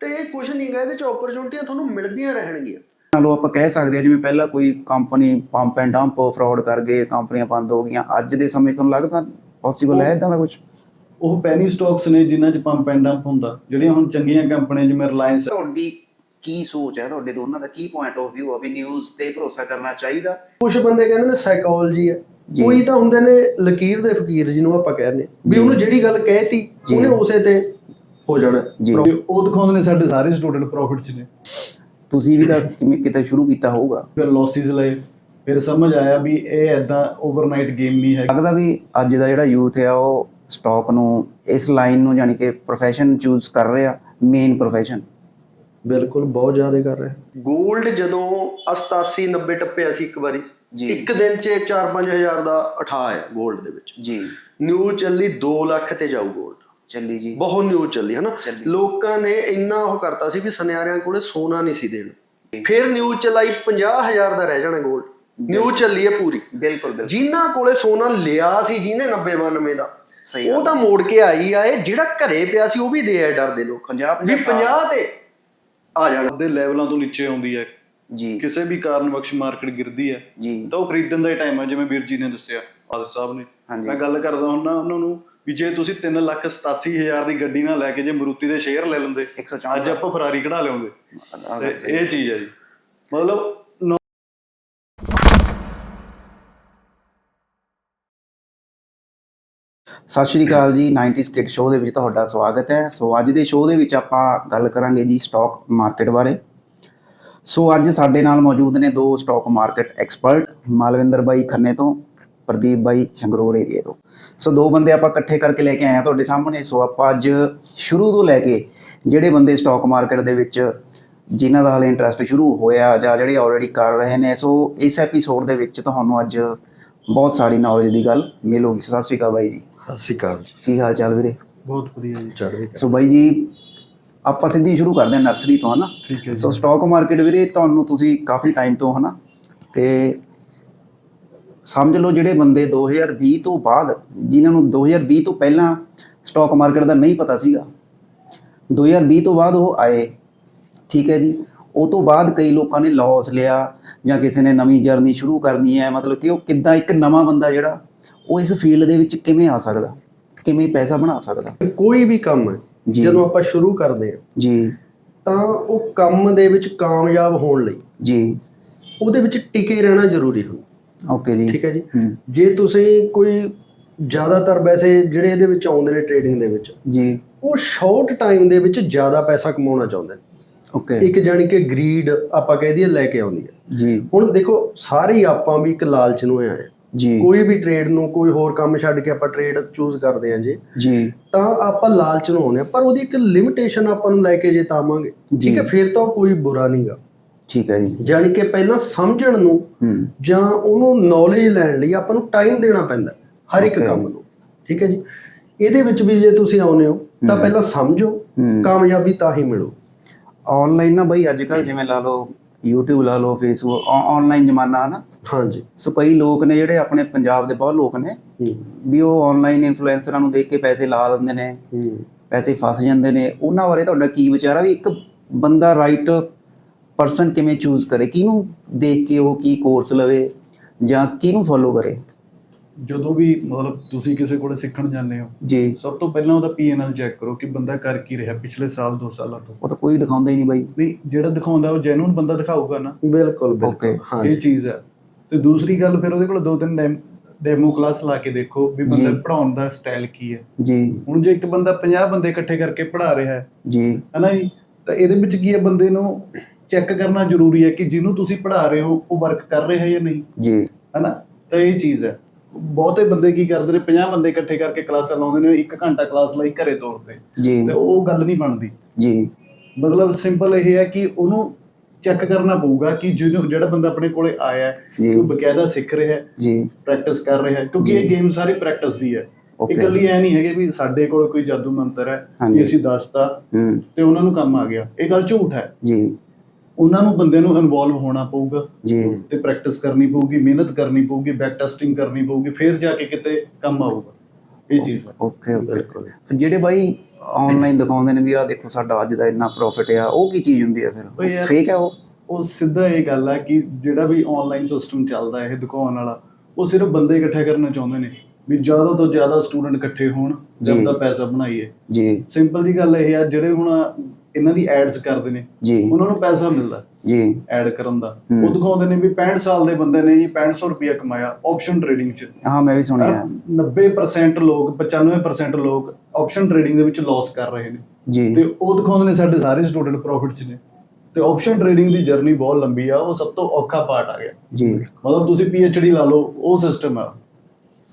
ਤੇ ਇਹ ਕੁਝ ਨਹੀਂ ਗਾ ਇਹਦੇ ਚ ਓਪਰਚੁਨਿਟੀਆਂ ਤੁਹਾਨੂੰ ਮਿਲਦੀਆਂ ਰਹਿਣਗੀਆਂ। ਨਾਲੋਂ ਆਪਾਂ ਕਹਿ ਸਕਦੇ ਹਾਂ ਜਿਵੇਂ ਪਹਿਲਾਂ ਕੋਈ company pump and dump fraud ਕਰ ਗਏ ਕੰਪਨੀਆਂ ਬੰਦ ਹੋ ਗਈਆਂ ਅੱਜ ਦੇ ਸਮੇਂ ਤੁਹਾਨੂੰ ਲੱਗਦਾ ਪੋਸੀਬਲ ਹੈ ਇਦਾਂ ਦਾ ਕੁਝ ਉਹ ਪੈਨੀ ਸਟਾਕਸ ਨੇ ਜਿਨ੍ਹਾਂ 'ਚ ਪੰਪ ਐਂਡ ਡੰਪ ਹੁੰਦਾ। ਜਿਹੜੀਆਂ ਹੁਣ ਚੰਗੀਆਂ ਕੰਪਨੀਆਂ ਜਿਵੇਂ ਰਿਲਾਇੰਸ ਤੁਹਾਡੀ ਕੀ ਸੋਚ ਹੈ? ਤੁਹਾਡੇ ਦੋਨਾਂ ਦਾ ਕੀ ਪੁਆਇੰਟ ਆਫ View ਆ ਵੀ ਨਿਊਜ਼ ਤੇ ਭਰੋਸਾ ਕਰਨਾ ਚਾਹੀਦਾ? ਕੁਝ ਬੰਦੇ ਕਹਿੰਦੇ ਨੇ ਸਾਈਕੋਲੋਜੀ ਹੈ। ਕੋਈ ਤਾਂ ਹੁੰਦੇ ਨੇ ਲਕੀਰ ਦੇ ਫਕੀਰ ਜਿਹਨੂੰ ਆਪਾਂ ਕਹਿੰਦੇ। ਵੀ। ਉਹਨੂੰ ਜਿਹੜੀ ਗੱਲ ਕਹਿਤੀ। ਉਹਨੇ ਉਸੇ ਤੇ ਹੋ ਜਾਣਾ। ਜੀ। ਉਹ ਦਿਖਾਉਂਦੇ ਨੇ ਸਾਡੇ ਸਾਰੇ ਸਟੂਡੈਂਟ ਪ੍ਰੋਫਿਟ 'ਚ ਨੇ। ਤੁਸੀਂ ਵੀ ਤਾਂ ਕਿਵੇਂ ਕਿਤੇ ਸ਼ੁਰੂ ਕੀਤਾ ਹੋਊਗਾ। ਫਿਰ ਲੌਸਿਸ ਲਏ ਫਿਰ ਸਮਝ ਆਇਆ ਵੀ ਇਹ ਐਦਾਂ ਓਵਰਨਾਈਟ ਗੇਮ ਨਹੀਂ ਹੈ। ਲੱਗਦਾ ਵੀ ਅੱਜ ਦਾ ਜਿਹੜਾ ਯੂਥ ਆ ਉਹ ਸਟਾਕ ਨੂੰ ਇਸ ਲਾਈਨ ਨੂੰ ਯਾਨੀ ਕਿ profession ਚੂਜ਼ ਕਰ ਰਿਹਾ ਮੇਨ profession ਬਿਲਕੁਲ ਬਹੁਤ ਜ਼ਿਆਦਾ ਕਰ ਰਿਹਾ। 골ਡ ਜਦੋਂ 88 90 ਟੱਪਿਆ ਸੀ ਇੱਕ ਵਾਰੀ ਜੀ। ਇੱਕ ਦਿਨ 'ਚ 4-5000 ਦਾ ਉਠਾ 골ਡ ਦੇ ਵਿੱਚ। ਜੀ। ਨਿਊ ਚੱਲੀ 2 ਲੱਖ ਤੇ ਜਾਊ 골ਡ ਚੱਲੀ ਜੀ। ਬਹੁਤ ਨਿਊਜ਼ ਚੱਲੀ ਹਨਾ। ਲੋਕਾਂ ਨੇ ਇੰਨਾ ਉਹ ਕਰਤਾ ਸੀ ਵੀ ਸੁਨਿਆਰਿਆਂ ਕੋਲੇ ਸੋਨਾ ਨਹੀਂ ਸੀ ਦੇਣਾ। ਫਿਰ ਨਿਊਜ਼ ਚਲਾਈ 50000 ਦਾ ਰਹਿ ਜਾਣਾ 골ਡ ਨਿਊਜ਼ ਚੱਲੀ ਹੈ ਪੂਰੀ। ਬਿਲਕੁਲ ਬਿਲਕੁਲ। ਜਿਨ੍ਹਾਂ ਕੋਲੇ ਸੋਨਾ ਲਿਆ ਸੀ ਜਿਹਨੇ 90 92 ਦਾ ਸਹੀ ਉਹ ਤਾਂ ਮੋੜ ਕੇ ਆਈ ਆਏ ਜਿਹੜਾ ਘਰੇ ਪਿਆ ਸੀ ਉਹ ਵੀ ਦੇ ਆਏ ਡਰਦੇ ਲੋਕ। 50 ਵੀ 50 ਤੇ ਆ ਜਾਣਾ। ਦੇ ਲੈਵਲਾਂ ਤੋਂ ਨੀਚੇ ਆਉਂਦੀ ਹੈ। ਜੀ। ਕਿਸੇ ਵੀ ਕਾਰਨ ਬਖਸ਼ ਮਾਰਕੀਟ ਗਿਰਦੀ ਹੈ। ਜੀ। ਤਾਂ ਉਹ ਖਰੀਦਣ ਦਾ ਹੀ ਟਾਈਮ ਹੈ ਜਿਵੇਂ ਵੀਰ ਜੀ ਨੇ ਦੱਸਿਆ ਫਾਦਰ ਸਾਹਿਬ ਨੇ। ਮੈਂ ਗੱਲ ਕਰਦਾ ਹੁੰਨਾ ਉਹਨਾਂ ਨੂੰ ਵੀ ਜੇ ਤੁਸੀਂ 3 ਲੱਖ 87 ਹਜ਼ਾਰ ਦੀ ਗੱਡੀ ਨਾਲ ਲੈ ਕੇ ਜੇ ਮਰੂਤੀ ਦੇ ਸ਼ੇਅਰ ਲੈ ਲੈਂਦੇ 104 ਅੱਜ ਆਪਾਂ ਫਰਾਰੀ ਕਢਾ ਲਿਆਉਂਦੇ। ਤੇ। ਇਹ ਚੀਜ਼ ਹੈ ਜੀ। ਮਤਲਬ ਸਤਿ ਸ਼੍ਰੀ ਅਕਾਲ ਜੀ 90s ਕਿਡ ਸ਼ੋਅ ਦੇ ਵਿੱਚ ਤੁਹਾਡਾ ਸਵਾਗਤ ਹੈ। ਸੋ ਅੱਜ ਦੇ ਸ਼ੋਅ ਦੇ ਵਿੱਚ ਆਪਾਂ ਗੱਲ ਕਰਾਂਗੇ ਜੀ ਸਟਾਕ ਮਾਰਕੀਟ ਬਾਰੇ। ਸੋ ਅੱਜ ਸਾਡੇ ਨਾਲ ਮੌਜੂਦ ਨੇ ਦੋ ਸਟਾਕ ਮਾਰਕੀਟ ਐਕਸਪਰਟ ਮਾਲਵਿੰਦਰ ਬਾਈ ਖੰਨੇ ਤੋਂ ਪ੍ਰਦੀਪ ਬਾਈ ਸ਼ੰਗਰੋਰ ਏਰੀਆ ਤੋਂ। ਸੋ ਦੋ ਬੰਦੇ ਆਪਾਂ ਇਕੱਠੇ ਕਰਕੇ ਲੈ ਕੇ ਆਏ ਆ ਤੁਹਾਡੇ ਸਾਹਮਣੇ। ਸੋ ਆਪਾਂ ਅੱਜ ਸ਼ੁਰੂ ਤੋਂ ਲੈ ਕੇ ਜਿਹੜੇ ਬੰਦੇ ਸਟਾਕ ਮਾਰਕੀਟ ਦੇ ਵਿੱਚ ਜਿਨ੍ਹਾਂ ਦਾ ਹਾਲੇ ਇੰਟਰਸਟ ਸ਼ੁਰੂ ਹੋਇਆ ਜਾਂ ਜਿਹੜੇ ਆਲਰੇਡੀ ਕਰ ਰਹੇ ਨੇ ਸੋ ਇਸ ਐਪੀਸੋਡ ਦੇ ਵਿੱਚ ਤੁਹਾਨੂੰ ਅੱਜ ਬਹੁਤ ਸਾਰੀ ਨੌਲੇਜ ਦੀ ਗੱਲ ਮਿਲੂਗੀ। ਸਤਿ ਸ਼੍ਰੀ ਅਕਾਲ ਬਾਈ ਜੀ। ਸਤਿ ਸ਼੍ਰੀ ਅਕਾਲ ਜੀ। ਕੀ ਹਾਲ ਚਾਲ ਵੀਰੇ? ਬਹੁਤ ਵਧੀਆ ਜੀ। ਚੜ੍ਹਦੀ ਸੋ ਬਾਈ ਜੀ ਆਪਾਂ ਸਿੱਧੀ ਸ਼ੁਰੂ ਕਰਦੇ ਹਾਂ ਨਰਸਰੀ ਤੋਂ ਹਨਾ ਸੋ ਸਟਾਕ ਮਾਰਕੀਟ ਵੀਰੇ ਤੁਹਾਨੂੰ ਤੁਸੀਂ ਕਾਫੀ ਟਾਈਮ ਤੋਂ ਹਨਾ ਤੇ ਸਮਝ ਲਓ ਜਿਹੜੇ ਬੰਦੇ 2020 ਤੋਂ ਬਾਅਦ ਜਿਨ੍ਹਾਂ ਨੂੰ 2020 ਤੋਂ ਪਹਿਲਾਂ ਸਟਾਕ ਮਾਰਕੀਟ ਦਾ ਨਹੀਂ ਪਤਾ ਸੀਗਾ 2020 ਤੋਂ ਬਾਅਦ ਉਹ ਆਏ ਠੀਕ ਹੈ ਜੀ। ਉਹ ਤੋਂ ਬਾਅਦ ਕਈ ਲੋਕਾਂ ਨੇ ਲਾਸ ਲਿਆ ਜਾਂ ਕਿਸੇ ਨੇ ਨਵੀਂ ਜਰਨੀ ਸ਼ੁਰੂ ਕਰਨੀ ਹੈ ਮਤਲਬ ਕਿ ਉਹ ਕਿੱਦਾਂ ਇੱਕ ਨਵਾਂ ਬੰਦਾ ਜਿਹੜਾ ਉਹ ਇਸ ਫੀਲਡ ਦੇ ਵਿੱਚ ਕਿਵੇਂ ਆ ਸਕਦਾ ਕਿਵੇਂ ਪੈਸਾ ਬਣਾ ਸਕਦਾ। ਕੋਈ ਵੀ ਕੰਮ ਹੈ। ਜਦੋਂ ਆਪਾਂ ਸ਼ੁਰੂ ਕਰਦੇ ਹਾਂ ਜੀ। ਤਾਂ ਉਹ ਕੰਮ ਦੇ ਵਿੱਚ ਕਾਮਯਾਬ ਹੋਣ ਲਈ ਜੀ। ਉਹਦੇ ਵਿੱਚ ਟਿਕੇ ਰਹਿਣਾ ਜ਼ਰੂਰੀ ਹੁੰਦਾ। ਓਕੇ ਜੀ। ਠੀਕ ਹੈ ਜੀ। ਜੇ ਤੁਸੀਂ ਕੋਈ ਜ਼ਿਆਦਾਤਰ ਵੈਸੇ ਜਿਹੜੇ ਇਹਦੇ ਵਿੱਚ ਆਉਂਦੇ ਨੇ ਟ੍ਰੇਡਿੰਗ ਦੇ ਵਿੱਚ ਜੀ। ਉਹ ਸ਼ਾਰਟ ਟਾਈਮ ਦੇ ਵਿੱਚ ਜ਼ਿਆਦਾ ਪੈਸਾ ਕਮਾਉਣਾ ਚਾਹੁੰਦੇ ਨੇ। ਓਕੇ ਇੱਕ ਜਾਣੀ ਕਿ ਗਰੀਡ ਆਪਾਂ ਕਹਿ ਦਈਏ ਲੈ ਕੇ ਆਉਂਦੀ ਹੈ। ਜੀ। ਹੁਣ ਦੇਖੋ ਸਾਰੇ ਆਪਾਂ ਵੀ ਇੱਕ ਲਾਲਚ ਨੂੰ ਆਏ ਹਾਂ। ਜੀ। ਕੋਈ ਵੀ ਟ੍ਰੇਡ ਨੂੰ ਕੋਈ ਹੋਰ ਕੰਮ ਛੱਡ ਕੇ ਆਪਾਂ ਟ੍ਰੇਡ ਚੂਜ਼ ਕਰਦੇ ਹਾਂ ਜੀ। ਜੀ। ਤਾਂ ਆਪਾਂ ਲਾਲਚ ਨੂੰ ਆਉਂਦੇ ਹਾਂ ਪਰ ਉਹਦੀ ਇੱਕ ਲਿਮਿਟੇਸ਼ਨ ਆਪਾਂ ਨੂੰ ਲੈ ਕੇ ਜੇ ਤਾਵਾਂਗੇ ਠੀਕ ਹੈ ਫਿਰ ਤਾਂ ਕੋਈ ਬੁਰਾ ਨਹੀਂਗਾ ਠੀਕ ਹੈ ਜੀ। ਜਾਣੀ ਕਿ ਪਹਿਲਾਂ ਸਮਝਣ ਨੂੰ ਹੂੰ। ਜਾਂ ਉਹਨੂੰ ਨੌਲੇਜ ਲੈਣ ਲਈ ਆਪਾਂ ਨੂੰ ਟਾਈਮ ਦੇਣਾ ਪੈਂਦਾ ਹਰ ਇੱਕ. ਕੰਮ ਨੂੰ। ਠੀਕ ਹੈ ਜੀ। ਇਹਦੇ ਵਿੱਚ ਵੀ ਜੇ ਤੁਸੀਂ ਆਉਨੇ ਹੋ ਤਾਂ ਪਹਿਲਾਂ ਸਮਝੋ ਹੂੰ। ਕਾਮਯਾਬੀ ਤਾਂ ਹੀ ਮਿਲੂ। ਆਨਲਾਈਨ ਨਾ ਬਈ ਅੱਜ ਕੱਲ ਜਿਵੇਂ ਲਾ ਲਓ YouTube ਲਾ ਲਓ Facebook ਆਨਲਾਈਨ ਜ਼ਮਾਨਾ ਹਨਾ ਹਾਂਜੀ। ਸੋ ਕਈ ਲੋਕ ਨੇ ਜਿਹੜੇ ਆਪਣੇ ਪੰਜਾਬ ਦੇ ਬਹੁਤ ਲੋਕ ਨੇ ਹੂੰ। ਵੀ ਉਹ ਆਨਲਾਈਨ ਇਨਫਲੂਐਂਸਰਾਂ ਨੂੰ ਦੇਖ ਕੇ ਪੈਸੇ ਲਾ ਦਿੰਦੇ ਨੇ। ਹੂੰ। ਪੈਸੇ ਫਸ ਜਾਂਦੇ ਨੇ। ਉਹਨਾਂ ਬਾਰੇ ਤੁਹਾਡਾ ਕੀ ਵਿਚਾਰ ਆ? ਵੀ ਇੱਕ ਬੰਦਾ ਰਾਈਟ ਪਰਸਨ ਕਿਵੇਂ ਚੂਜ਼ ਕਰੇ? ਕਿਹਨੂੰ ਦੇਖ ਕੇ ਉਹ ਕੀ ਕੋਰਸ ਲਵੇ ਜਾਂ ਕਿਹਨੂੰ ਫੋਲੋ ਕਰੇ? ਜਦੋਂ ਵੀ ਮਤਲਬ ਤੁਸੀਂ ਕਿਸੇ ਕੋਲੇ ਸਿੱਖਣ ਜਾਂਦੇ ਹੋ ਜੀ। ਸਭ ਤੋਂ ਪਹਿਲਾਂ ਉਹਦਾ ਪੀਐਨਐਲ ਚੈੱਕ ਕਰੋ ਕਿ ਬੰਦਾ ਕਰ ਕੀ ਰਿਹਾ ਪਿਛਲੇ ਸਾਲ 2 ਸਾਲਾਂ ਤੋਂ। ਉਹ ਤਾਂ ਕੋਈ ਦਿਖਾਉਂਦਾ ਹੀ ਨਹੀਂ ਬਾਈ। ਨਹੀਂ ਜਿਹੜਾ ਦਿਖਾਉਂਦਾ ਉਹ ਜੈਨੂਨ ਬੰਦਾ ਦਿਖਾਊਗਾ ਨਾ। ਬਿਲਕੁਲ. ਬਿਲਕੁਲ ਹਾਂ ਇਹ ਚੀਜ਼ ਹੈ। ਤੇ ਦੂਸਰੀ ਗੱਲ ਫਿਰ ਉਹਦੇ ਕੋਲ ਦੋ ਤਿੰਨ ਡੈਮੋ ਕਲਾਸ ਲਾ ਕੇ ਦੇਖੋ ਵੀ ਬੰਦਾ। ਪੜਾਉਣ ਦਾ ਸਟਾਈਲ ਕੀ ਹੈ। ਜੀ। ਹੁਣ ਜੇ ਇੱਕ ਬੰਦਾ 50 ਬੰਦੇ ਇਕੱਠੇ ਕਰਕੇ ਪੜਾ ਰਿਹਾ ਹੈ ਜੀ। ਹਨਾ ਜੀ ਤਾਂ ਇਹਦੇ ਵਿੱਚ ਕੀ ਹੈ ਬੰਦੇ ਨੂੰ ਚੈੱਕ ਕਰਨਾ ਜ਼ਰੂਰੀ ਹੈ ਕਿ ਜਿਹਨੂੰ ਤੁਸੀਂ ਪੜਾ ਰਹੇ ਹੋ ਉਹ ਵਰਕ ਕਰ ਰਿਹਾ ਹੈ ਜਾਂ ਨਹੀਂ। ਜੀ। ਹਨਾ? ਤਾਂ ਇਹ ਚੀਜ਼ ਹੈ। ਬਹੁਤੇ ਬੰਦੇ ਕੀ ਕਰਦੇ ਨੇ 50 ਬੰਦੇ ਇਕੱਠੇ ਕਰਕੇ ਕਲਾਸਾਂ ਲਾਉਂਦੇ ਨੇ 1 ਘੰਟਾ ਕਲਾਸ ਲਈ ਘਰੇ ਤੋਰਦੇ ਜੀ। ਤੇ ਉਹ ਗੱਲ ਨਹੀਂ ਬਣਦੀ। ਜੀ। ਮਤਲਬ ਸਿੰਪਲ ਇਹ ਹੈ ਕਿ ਉਹਨੂੰ ਚੈੱਕ ਕਰਨਾ ਪਊਗਾ ਕਿ ਜਿਹਨੂੰ ਜਿਹੜਾ ਬੰਦਾ ਆਪਣੇ ਕੋਲੇ ਆਇਆ ਹੈ। ਉਹ ਬਕਾਇਦਾ ਸਿੱਖ ਰਿਹਾ ਹੈ ਜੀ। ਪ੍ਰੈਕਟਿਸ ਕਰ ਰਿਹਾ ਹੈ ਕਿਉਂਕਿ ਇਹ ਗੇਮ ਸਾਰੀ ਪ੍ਰੈਕਟਿਸ ਦੀ ਹੈ. ਇਹ ਇਕੱਲੀ ਐ ਨਹੀਂ ਹੈਗੇ ਵੀ ਸਾਡੇ ਕੋਲ ਕੋਈ ਜਾਦੂ ਮੰਤਰ ਹੈ। ਕਿ ਅਸੀਂ ਦੱਸਤਾ ਤੇ ਉਹਨਾਂ ਨੂੰ ਕੰਮ ਆ ਗਿਆ। ਇਹ ਗੱਲ ਝੂਠ ਹੈ। ਜੀ। ਉਹਨਾਂ ਨੂੰ ਬੰਦੇ ਨੂੰ ਇਨਵੋਲਵ ਹੋਣਾ ਪਊਗਾ। ਜੀ। ਤੇ ਪ੍ਰੈਕਟਿਸ ਕਰਨੀ ਪਊਗੀ ਮਿਹਨਤ ਕਰਨੀ ਪਊਗੀ ਬੈਕ ਟੈਸਟਿੰਗ ਕਰਨੀ ਪਊਗੀ ਫਿਰ ਜਾ ਕੇ ਕਿਤੇ ਕੰਮ ਆਊਗਾ। ਇਹ ਚੀਜ਼ ਓਕੇ ਓਕੇ। ਬਿਲਕੁਲ। ਫਿਰ ਜਿਹੜੇ ਬਾਈ ਆਨਲਾਈਨ ਦਿਖਾਉਂਦੇ ਨੇ ਵੀ ਆ ਦੇਖੋ ਸਾਡਾ ਅੱਜ ਦਾ ਇੰਨਾ ਪ੍ਰੋਫਿਟ ਆ ਉਹ ਕੀ ਚੀਜ਼ ਹੁੰਦੀ ਆ ਫਿਰ? ਫੇਕ ਹੈ ਉਹ? ਉਹ ਸਿੱਧਾ ਇਹ ਗੱਲ ਹੈ ਕਿ ਜਿਹੜਾ ਵੀ ਆਨਲਾਈਨ ਸਿਸਟਮ ਚੱਲਦਾ ਇਹ ਦਿਖਾਉਣ ਵਾਲਾ ਉਹ ਸਿਰਫ ਬੰਦੇ ਇਕੱਠੇ ਕਰਨਾ ਚਾਹੁੰਦੇ ਨੇ। ਵੀ ਜ਼ਿਆਦਾ ਤੋਂ ਜ਼ਿਆਦਾ ਸਟੂਡੈਂਟ ਇਕੱਠੇ ਹੋਣ। ਜਦ ਦਾ ਪੈਸਾ ਬਣਾਈਏ। ਜੀ। ਸਿੰਪਲ ਜੀ ਗੱਲ ਇਹ ਆ ਜਿਹੜੇ ਹੁਣ ਇਹਨਾਂ ਦੀ ਐਡਸ ਕਰਦੇ ਨੇ। ਜੀ। ਉਹਨਾਂ ਨੂੰ ਪੈਸਾ ਮਿਲਦਾ। ਜੀ। ਐਡ ਕਰਨ ਦਾ। ਉਹ ਦਿਖਾਉਂਦੇ ਨੇ ਵੀ 65 ਸਾਲ ਦੇ ਬੰਦੇ ਨੇ ਜੀ 6500 ਰੁਪਇਆ ਕਮਾਇਆ ਆਪਸ਼ਨ ਟ੍ਰੇਡਿੰਗ 'ਚ। ਹਾਂ ਮੈਂ ਵੀ ਸੁਣਿਆ। 90% ਲੋਕ 95% ਲੋਕ ਆਪਸ਼ਨ ਟ੍ਰੇਡਿੰਗ ਦੇ ਵਿੱਚ ਲਾਸ ਕਰ ਰਹੇ ਨੇ। ਜੀ। ਤੇ ਉਹ ਦਿਖਾਉਂਦੇ ਨੇ ਸਾਡੇ ਸਾਰੇ ਸਟੂਡੈਂਟ ਪ੍ਰੋਫਿਟ 'ਚ ਨੇ। ਤੇ ਆਪਸ਼ਨ ਟ੍ਰੇਡਿੰਗ ਦੀ ਜਰਨੀ ਬਹੁਤ ਲੰਬੀ ਆ ਉਹ ਸਭ ਤੋਂ ਔਖਾ ਪਾਰਟ ਆ ਗਿਆ। ਜੀ। ਮਤਲਬ ਤੁਸੀਂ ਡੀ ਲਾ ਲਓ ਉਹ ਸਿਸਟਮ ਆ।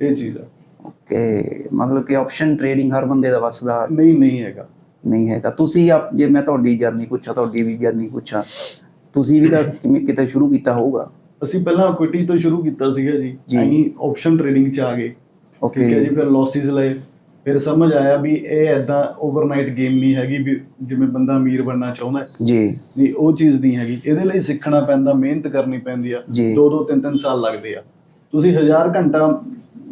ਇਹ ਚੀਜ਼ ਆ। ਓਕੇ ਮਤਲਬ ਕਿ ਆਪਸ਼ਨ ਟ੍ਰੇਡਿੰਗ ਹਰ ਬੰਦੇ ਦਾ ਵੱਸ ਦਾ ਨਹੀਂ ਨਹੀਂ ਹੈਗਾ। ਨਹੀਂ ਹੈਗਾ। ਤੁਸੀਂ ਆਪ ਜੇ ਮੈਂ ਤੁਹਾਡੀ ਜਰਨੀ ਪੁੱਛਾਂ ਤੁਹਾਡੀ ਵੀ ਜਰਨੀ ਪੁੱਛਾਂ ਤੁਸੀਂ ਵੀ ਤਾਂ ਕਿਵੇਂ ਕਿਤੇ ਸ਼ੁਰੂ ਕੀਤਾ ਹੋਊਗਾ? ਅਸੀਂ ਪਹਿਲਾਂ ਇਕੁਇਟੀ ਤੋਂ ਸ਼ੁਰੂ ਕੀਤਾ ਸੀਗਾ ਜੀ। ਅਸੀਂ ਆਪਸ਼ਨ ਟ੍ਰੇਡਿੰਗ 'ਚ ਆ ਗਏ। ਠੀਕ ਹੈ ਜੀ ਓਕੇ ਫਿਰ ਲਾਸਿਸ ਲਏ। ਫਿਰ ਸਮਝ ਆਇਆ ਵੀ ਇਹ ਐਦਾਂ ਓਵਰਨਾਈਟ ਗੇਮ ਨਹੀਂ ਹੈਗੀ ਵੀ ਜਿਵੇਂ ਬੰਦਾ ਅਮੀਰ ਬਣਨਾ ਚਾਹੁੰਦਾ ਹੈ। ਜੀ। ਨਹੀਂ ਉਹ ਚੀਜ਼ ਨਹੀਂ ਹੈਗੀ। ਇਹਦੇ ਲਈ ਸਿੱਖਣਾ ਪੈਂਦਾ ਮਿਹਨਤ ਕਰਨੀ ਪੈਂਦੀ ਆ। ਦੋ ਦੋ ਤਿੰਨ ਤਿੰਨ ਸਾਲ ਲੱਗਦੇ ਆ। ਤੁਸੀਂ ਹਜ਼ਾਰ ਘੰਟਾ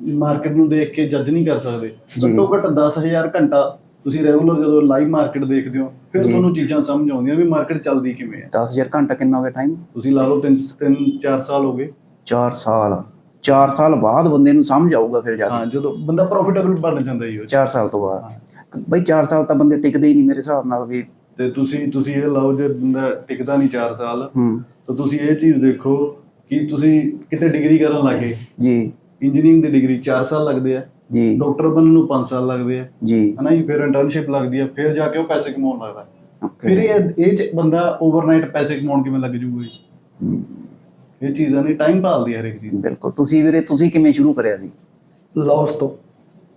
ਮਾਰਕੀਟ ਨੂੰ ਦੇਖ ਕੇ ਜੱਜ ਨਹੀਂ ਕਰ ਸਕਦੇ। ਘੱਟੋ ਘੱਟ 10000 ਘੰਟਾ ਤੁਸੀਂ ਰੈਗੂਲਰ ਜਦੋਂ ਲਾਈਵ ਮਾਰਕੀਟ ਦੇਖਦੇ ਹੋ ਫਿਰ ਜੀ। ਤੁਹਾਨੂੰ ਚੀਜ਼ਾਂ ਸਮਝ ਆਉਂਦੀਆਂ ਵੀ ਮਾਰਕੀਟ ਚੱਲਦੀ ਕਿਵੇਂ ਹੈ 10000 ਘੰਟਾ ਕਿੰਨਾ ਹੋ ਗਿਆ ਟਾਈਮ ਤੁਸੀਂ ਲਾ ਲਓ ਤਿੰਨ ਤਿੰਨ ਚਾਰ ਸਾਲ ਹੋ ਗਏ। 4 ਸਾਲ। 4 ਸਾਲ ਬਾਅਦ ਬੰਦੇ ਨੂੰ ਸਮਝ ਆਊਗਾ ਫਿਰ ਜਾ ਹਾਂ ਕੇ ਜਦੋਂ ਬੰਦਾ ਪ੍ਰੋਫਿਟੇਬਲ ਬਣ ਜਾਂਦਾ ਜੀ ਉਹ 'ਚ। 4 ਸਾਲ ਤੋਂ ਬਾਅਦ। ਬਈ 4 ਸਾਲ ਤਾਂ ਬੰਦੇ ਟਿਕਦੇ ਹੀ ਨਹੀਂ ਮੇਰੇ ਹਿਸਾਬ ਨਾਲ ਵੀ। ਤੇ ਤੁਸੀਂ ਤੁਸੀਂ ਇਹ ਲਾਓ ਜੇ ਬੰਦਾ ਟਿਕਦਾ ਨਹੀਂ 4 ਸਾਲ ਹੂੰ। ਤਾਂ ਤੁਸੀਂ ਇਹ ਚੀਜ਼ ਦੇਖੋ ਕਿ ਤੁਸੀਂ ਕਿਤੇ ਡਿਗਰੀ ਕਰਨ ਲੱਗੇ ਜੀ। ਇੰਜੀਨੀਅਰਿੰਗ ਦੀ ਡਿਗਰੀ 4 ਸਾਲ ਲੱਗਦੇ ਆ। ਜੀ। ਡਾਕਟਰ ਬਣਨ ਨੂੰ 5 ਸਾਲ ਲੱਗਦੇ ਆ। ਜੀ। ਹਨਾ ਜੀ ਫਿਰ ਇੰਟਰਨਸ਼ਿਪ ਲੱਗਦੀ ਆ ਫਿਰ ਜਾ ਕੇ ਉਹ ਪੈਸੇ ਕਮਾਉਣ ਲੱਗਦਾ। ਫਿਰ ਇਹ ਇਹ 'ਚ ਬੰਦਾ ਓਵਰਨਾਈਟ ਪੈਸੇ ਕਮਾਉਣ ਕਿਵੇਂ ਲੱਗ ਜੂਗਾ ਜੀ? ਇਹ ਚੀਜ਼ਾਂ ਨੇ ਟਾਈਮ ਭਾਲਦੀ ਆ ਹਰੇਕ ਚੀਜ਼। ਬਿਲਕੁਲ। ਤੁਸੀਂ ਵੀਰੇ ਤੁਸੀਂ ਕਿਵੇਂ ਸ਼ੁਰੂ ਕਰਿਆ ਸੀ? ਲਾਸ ਤੋਂ।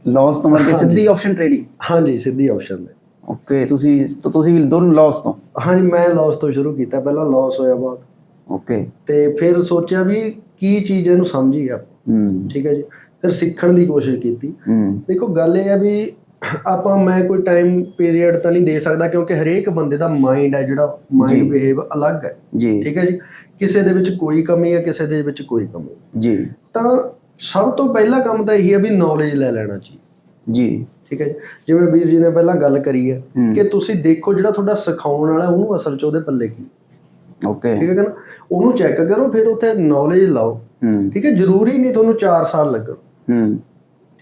ਲਾਸ ਤੋਂ ਮਤਲਬ। ਸਿੱਧੀ ਆਪਸ਼ਨ ਟ੍ਰੇਡਿੰਗ ਹਾਂਜੀ ਸਿੱਧੀ ਆਪਸ਼ਨ ਦੇ ਓਕੇ ਤੁਸੀਂ ਤਾਂ ਤੁਸੀਂ ਵੀ ਦੋਨੋਂ ਲਾਸ ਤੋਂ? ਹਾਂਜੀ ਮੈਂ ਲਾਸ ਤੋਂ ਸ਼ੁਰੂ ਕੀਤਾ। ਪਹਿਲਾਂ ਲਾਸ ਹੋਇਆ ਬਹੁਤ। ਓਕੇ ਤੇ ਫਿਰ ਸੋਚਿਆ ਵੀ ਕੀ ਚੀਜ਼ ਇਹਨੂੰ ਸਮਝੀ ਆ ਹੂੰ। ਠੀਕ ਹੈ ਜੀ। ਫਿਰ ਸਿੱਖਣ ਦੀ ਕੋਸ਼ਿਸ਼ ਕੀਤੀ। ਦੇਖੋ ਗੱਲ ਇਹ ਹੈ ਵੀ ਆਪਾਂ ਮੈਂ ਕੋਈ ਟਾਈਮ ਪੀਰੀਅਡ ਤਾਂ ਨਹੀਂ ਦੇ ਸਕਦਾ ਕਿਉਂਕਿ ਹਰੇਕ ਬੰਦੇ ਦਾ ਮਾਈਂਡ ਹੈ ਜਿਹੜਾ ਮਾਈਂਡ। ਬਿਹੇਵ ਅਲੱਗ ਹੈ। ਠੀਕ ਹੈ ਜੀ? ਕਿਸੇ ਦੇ ਵਿੱਚ ਕੋਈ ਕਮੀ ਹੈ ਕਿਸੇ ਦੇ ਵਿੱਚ ਕੋਈ ਕਮੀ। ਜੀ। ਤਾਂ ਸਭ ਤੋਂ ਪਹਿਲਾ ਕੰਮ ਤਾਂ ਇਹੀ ਹੈ ਵੀ ਨੌਲੇਜ ਲੈ ਲੈਣਾ ਚਾਹੀਦਾ ਜੀ। ਠੀਕ ਹੈ ਜਿਵੇਂ ਵੀਰ ਜੀ ਨੇ ਪਹਿਲਾਂ ਗੱਲ ਕਰੀ ਹੈ। ਕਿ ਤੁਸੀਂ ਦੇਖੋ ਜਿਹੜਾ ਤੁਹਾਡਾ ਸਿਖਾਉਣ ਵਾਲਾ ਉਹਨੂੰ ਅਸਲ 'ਚ ਉਹਦੇ ਪੱਲੇ ਕੀ? ਓਕੇ। ਠੀਕ ਹੈ ਕਿ ਨਾ? ਉਹਨੂੰ ਚੈੱਕ ਕਰੋ ਫਿਰ ਉੱਥੇ ਨੌਲੇਜ ਲਾਓ। ਠੀਕ ਹੈ? ਜ਼ਰੂਰੀ ਨਹੀਂ ਤੁਹਾਨੂੰ 4 ਸਾਲ ਲੱਗਣ। ਹੂੰ।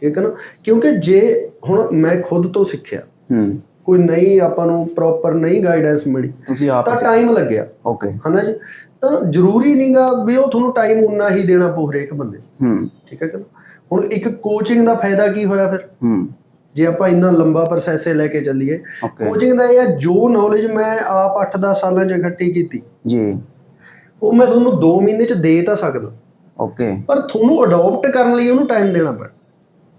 ਠੀਕ ਹੈ ਨਾ? ਕਿਉਂਕਿ ਜੇ ਹੁਣ ਮੈਂ ਖੁਦ ਤੋਂ ਸਿੱਖਿਆ ਹੂੰ। ਕੋਈ ਨਹੀਂ ਆਪਾਂ ਨੂੰ ਪ੍ਰੋਪਰ ਨਹੀਂ ਗਾਈਡੈਂਸ ਮਿਲੀ ਤੁਸੀਂ ਆਪ ਤਾਂ ਟਾਈਮ ਲੱਗਿਆ। ਓਕੇ ਹਨਾ ਜੀ? ਤਾਂ ਜ਼ਰੂਰੀ ਨਹੀਂਗਾ ਵੀ ਉਹ ਤੁਹਾਨੂੰ ਟਾਈਮ ਉਨਾ ਹੀ ਦੇਣਾ ਪਊ ਹਰੇਕ ਬੰਦੇ ਹੂੰ। ਠੀਕ ਹੈ ਕਿ ਹੁਣ ਇੱਕ ਕੋਚਿੰਗ ਦਾ ਫਾਇਦਾ ਕੀ ਹੋਇਆ ਫਿਰ? ਹੂੰ। ਜੇ ਆਪਾਂ ਇੰਨਾ ਲੰਬਾ ਪ੍ਰੋਸੈਸ ਲੈ ਕੇ ਚੱਲੀਏ ਕੋਚਿੰਗ ਦਾ ਇਹ ਜੋ ਨੌਲੇਜ ਮੈਂ ਆਪ 8-10 ਸਾਲਾਂ 'ਚ ਇਕੱਠੀ ਕੀਤੀ ਜੀ। ਉਹ ਮੈਂ ਤੁਹਾਨੂੰ 2 ਮਹੀਨੇ 'ਚ ਦੇ ਤਾਂ ਸਕਦਾ। ਓਕੇ ਪਰ ਤੁਹਾਨੂੰ ਅਡਾਪਟ ਕਰਨ ਲਈ ਉਹਨੂੰ ਟਾਈਮ ਦੇਣਾ ਪੈਣਾ।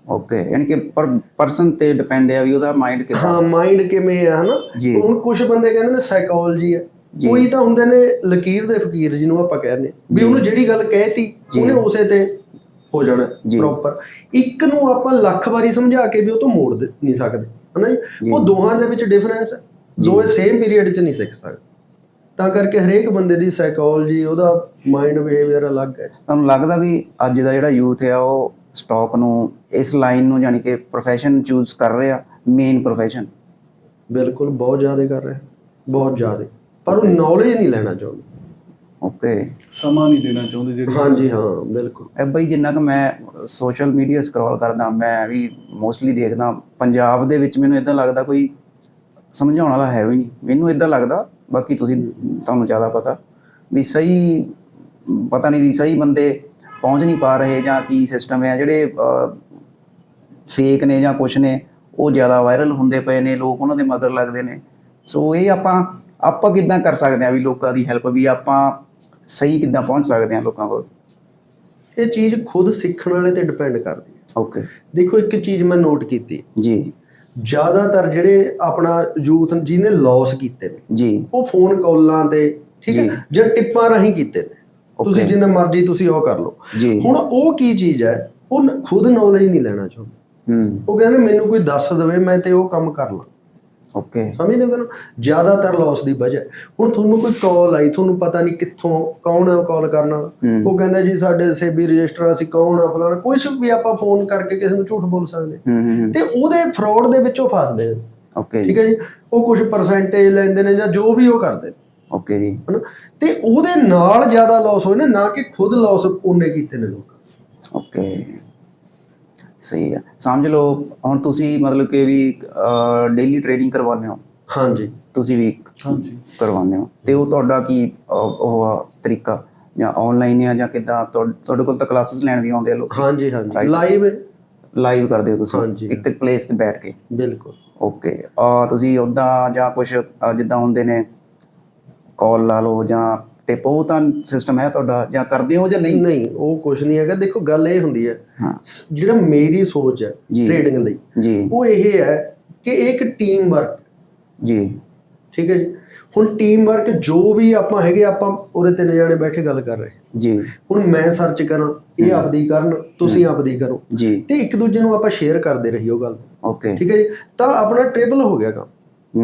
ਓਕੇ ਯਾਨੀ ਕਿ ਪਰ ਪਰਸਨ ਤੇ ਡਿਪੈਂਡ ਹੈ ਵੀ ਉਹਦਾ ਮਾਈਂਡ ਕਿਦਾਂ ਹਾਂ ਮਾਈਂਡ ਕਿਵੇਂ ਹੈ ਹਨਾ। ਹੁਣ ਕੁਝ ਬੰਦੇ ਕਹਿੰਦੇ ਨੇ ਸਾਈਕੋਲੋਜੀ ਹੈ। ਕੋਈ ਤਾਂ ਹੁੰਦੇ ਨੇ ਲਕੀਰ ਦੇ ਫਕੀਰ ਜਿਹਨੂੰ ਆਪਾਂ ਕਹਿੰਦੇ ਵੀ। ਉਹਨੂੰ ਜਿਹੜੀ ਗੱਲ ਕਹਿਤੀ। ਉਹਨੇ ਉਸੇ ਤੇ ਹੋ ਜਾਣਾ। ਪ੍ਰੋਪਰ ਇੱਕ ਨੂੰ ਆਪਾਂ ਲੱਖ ਵਾਰੀ ਸਮਝਾ ਕੇ ਵੀ ਉਹ ਤੋਂ ਮੋੜ ਨਹੀਂ ਸਕਦੇ। ਹਨਾ ਜੀ। ਉਹ ਦੋਹਾਂ ਦੇ ਵਿੱਚ ਡਿਫਰੈਂਸ ਹੈ ਦੋਵੇਂ ਸੇਮ ਪੀਰੀਅਡ 'ਚ ਨਹੀਂ ਸਿੱਖ ਸਕਦੇ। ਤਾਂ ਕਰਕੇ ਹਰੇਕ ਬੰਦੇ ਦੀ ਸਾਈਕੋਲੋਜੀ ਉਹਦਾ ਮਾਈਂਡ ਬਿਹੇਵੀਅਰ ਅਲੱਗ ਹੈ। ਤੁਹਾਨੂੰ ਲੱਗਦਾ ਵੀ ਅੱਜ ਦਾ ਜਿਹੜਾ ਯੂਥ ਹੈ ਉਹ ਸਟਾਕ ਨੂੰ ਇਸ ਲਾਈਨ ਨੂੰ ਯਾਨੀ ਕਿ profession ਚੂਜ਼ ਕਰ ਰਿਹਾ ਮੇਨ profession? ਬਿਲਕੁਲ ਬਹੁਤ ਜ਼ਿਆਦਾ ਕਰ ਰਿਹਾ ਬਹੁਤ ਜ਼ਿਆਦਾ। ਪਰ ਉਹ ਨੌਲੇਜ ਨਹੀਂ ਲੈਣਾ ਚਾਹੁੰਦਾ। ਓਕੇ ਸਮਾਂ ਨਹੀਂ ਦੇਣਾ ਚਾਹੁੰਦੇ ਜਿਹੜੇ ਹਾਂਜੀ ਹਾਂ। ਬਿਲਕੁਲ। ਇਹ ਬਈ ਜਿੰਨਾ ਕਿ ਮੈਂ ਸੋਸ਼ਲ ਮੀਡੀਆ ਸਕਰੋਲ ਕਰਦਾ ਮੈਂ ਵੀ ਮੋਸਟਲੀ ਦੇਖਦਾ ਪੰਜਾਬ ਦੇ ਵਿੱਚ ਮੈਨੂੰ ਇਦਾਂ ਲੱਗਦਾ ਕੋਈ ਸਮਝਾਉਣ ਵਾਲਾ ਹੈ ਵੀ ਨਹੀਂ। ਮੈਨੂੰ ਇਦਾਂ ਲੱਗਦਾ ਬਾਕੀ ਤੁਸੀਂ ਤੁਹਾਨੂੰ ਜ਼ਿਆਦਾ ਪਤਾ ਵੀ ਸਹੀ ਪਤਾ ਨਹੀਂ ਵੀ ਸਹੀ ਬੰਦੇ ਪਹੁੰਚ ਨਹੀਂ ਪਾ ਰਹੇ ਜਾਂ ਕੀ ਸਿਸਟਮ ਹੈ ਜਿਹੜੇ ਫੇਕ ਨੇ ਜਾਂ ਕੁਛ ਨੇ ਉਹ ਜ਼ਿਆਦਾ ਵਾਇਰਲ ਹੁੰਦੇ ਪਏ ਨੇ ਲੋਕ ਉਹਨਾਂ ਦੇ ਮਗਰ ਲੱਗਦੇ ਨੇ। ਸੋ ਇਹ ਆਪਾਂ ਆਪਾਂ ਕਿੱਦਾਂ ਕਰ ਸਕਦੇ ਹਾਂ ਵੀ ਲੋਕਾਂ ਦੀ ਹੈਲਪ ਵੀ ਆਪਾਂ ਸਹੀ ਕਿੱਦਾਂ ਪਹੁੰਚ ਸਕਦੇ ਹਾਂ ਲੋਕਾਂ ਕੋਲ? ਇਹ ਚੀਜ਼ ਖੁਦ ਸਿੱਖਣ ਵਾਲੇ ਤੇ ਡਿਪੈਂਡ ਕਰਦੀ ਹੈ। ਓਕੇ ਦੇਖੋ ਇੱਕ ਚੀਜ਼ ਮੈਂ ਨੋਟ ਕੀਤੀ। ਜੀ। ਜ਼ਿਆਦਾਤਰ ਜਿਹੜੇ ਆਪਣਾ ਯੂਥ ਜਿਹਨੇ ਲਾਸ ਕੀਤੇ ਨੇ ਜੀ। ਉਹ ਫੋਨ ਕਾਲਾਂ ਤੇ ਠੀਕ ਹੈ ਜਾਂ। ਟਿੱਪਾਂ ਰਾਹੀਂ ਕੀਤੇ ਨੇ। ਤੁਸੀਂ. ਜਿੰਨਾ ਮਰਜ਼ੀ ਤੁਸੀਂ ਉਹ ਕਰ ਲਓ। ਹੁਣ ਉਹ ਕੀ ਚੀਜ਼ ਹੈ ਉਹ ਖੁਦ ਨੌਲੇਜ ਨਹੀਂ ਲੈਣਾ ਚਾਹੁੰਦੇ। ਹੂੰ। ਉਹ ਕਹਿੰਦੇ ਮੈਨੂੰ ਕੋਈ ਦੱਸ ਦੇਵੇ ਮੈਂ ਤੇ ਉਹ ਕੰਮ ਕਰ ਲਾਂ। ਓਕੇ ਸਮਝਦੇ ਹੋ ਨਾ? ਜ਼ਿਆਦਾਤਰ ਲਾਸ ਦੀ ਵਜ੍ਹਾ ਹੈ। ਹੁਣ ਤੁਹਾਨੂੰ ਕੋਈ ਕਾਲ ਆਈ ਤੁਹਾਨੂੰ ਪਤਾ ਨਹੀਂ ਕਿੱਥੋਂ ਕੌਣ ਹੈ ਕਾਲ ਕਰਨ। ਵਾਲਾ ਹੂੰ। ਉਹ ਕਹਿੰਦਾ ਜੀ ਸਾਡੇ ਸੇਬੀ ਰਜਿਸਟਰ ਅਸੀਂ ਕੌਣ ਆ ਫਲਾਣਾ। ਕੋਈ ਵੀ ਆਪਾਂ ਫੋਨ ਕਰਕੇ ਕਿਸੇ ਨੂੰ ਝੂਠ ਬੋਲ ਸਕਦੇ ਹੂੰ। ਹੂੰ ਤੇ ਉਹਦੇ ਫਰਾਡ ਦੇ ਵਿੱਚੋਂ ਫਸਦੇ ਆ ਓਕੇ ਜੀ ਠੀਕ ਹੈ ਜੀ? ਉਹ ਕੁਝ ਪਰਸੈਂਟੇਜ ਲੈਂਦੇ ਨੇ ਜਾਂ ਜੋ ਵੀ ਉਹ ਕਰਦੇ ਨੇ। ਓਕੇ ਜੀ। ਹਨਾ? ਤੇ ਉਹਦੇ ਨਾਲ ਜ਼ਿਆਦਾ ਲਾਸ ਹੋਏ ਨੇ ਨਾ ਕਿ ਖੁਦ ਲਾਸ ਉਹਨੇ ਕੀਤੇ ਨੇ ਲੋਕ। ਓਕੇ ਸਹੀ ਹੈ। ਸਮਝ ਲਓ ਹੁਣ ਤੁਸੀਂ ਮਤਲਬ ਕਿ ਵੀ ਡੇਲੀ ਟ੍ਰੇਡਿੰਗ ਕਰਵਾਉਂਦੇ ਹੋ? ਹਾਂਜੀ। ਤੁਸੀਂ ਵੀ ਹਾਂਜੀ। ਕਰਵਾਉਂਦੇ ਹੋ। ਤੇ ਉਹ ਤੁਹਾਡਾ ਕੀ ਉਹ ਆ ਤਰੀਕਾ? ਜਾਂ ਆਨਲਾਈਨ ਆ ਜਾਂ ਕਿਦਾਂ? ਤੁਹਾਡੇ ਕੋਲ ਤਾਂ ਕਲਾਸਿਸ ਲੈਣ ਵੀ ਆਉਂਦੇ ਆ ਲੋਕ। ਹਾਂਜੀ ਹਾਂਜੀ. ਲਾਈਵ ਲਾਈਵ ਕਰਦੇ ਹੋ ਤੁਸੀਂ। ਇੱਕ ਪਲੇਸ ਤੇ ਬੈਠ ਕੇ। ਬਿਲਕੁਲ। ਓਕੇ ਆ ਤੁਸੀਂ ਉਦਾਂ ਜਾਂ ਕੁਝ ਜਿੱਦਾਂ ਹੁੰਦੇ ਨੇ ਕਾਲ ਲਾ ਲਓ ਜਾਂ ਟਿਪ ਉਹ ਤਾਂ ਸਿਸਟਮ ਹੈ ਤੁਹਾਡਾ ਜਾਂ ਕਰਦੇ ਹੋ ਜਾਂ ਨਹੀਂ? ਨਹੀਂ ਉਹ ਕੁਝ ਨਹੀਂ ਹੈਗਾ। ਦੇਖੋ ਗੱਲ ਇਹ ਹੁੰਦੀ ਹੈ ਜਿਹੜਾ ਮੇਰੀ ਸੋਚ ਹੈ। ਟ੍ਰੇਡਿੰਗ ਲਈ ਜੀ। ਉਹ ਇਹ ਹੈ ਕਿ ਇੱਕ ਟੀਮ ਵਰਕ ਜੀ। ਠੀਕ ਹੈ ਜੀ? ਹੁਣ ਟੀਮ ਵਰਕ ਜੋ ਵੀ ਆਪਾਂ ਹੈਗੇ ਆਪਾਂ ਉਹਦੇ ਤਿੰਨ ਜਣੇ ਬੈਠੇ ਗੱਲ ਕਰ ਰਹੇ ਜੀ। ਹੁਣ ਮੈਂ ਸਰਚ ਕਰਾਂ ਇਹ ਆਪਦੀ ਕਰਨ ਤੁਸੀਂ ਆਪਦੀ ਕਰੋ। ਜੀ। ਤੇ ਇੱਕ ਦੂਜੇ ਨੂੰ ਆਪਾਂ ਸ਼ੇਅਰ ਕਰਦੇ ਉਹ ਗੱਲ ਓਕੇ ਠੀਕ ਹੈ ਜੀ? ਤਾਂ ਆਪਣਾ ਟੇਬਲ ਹੋ ਗਿਆ ਕੰਮ।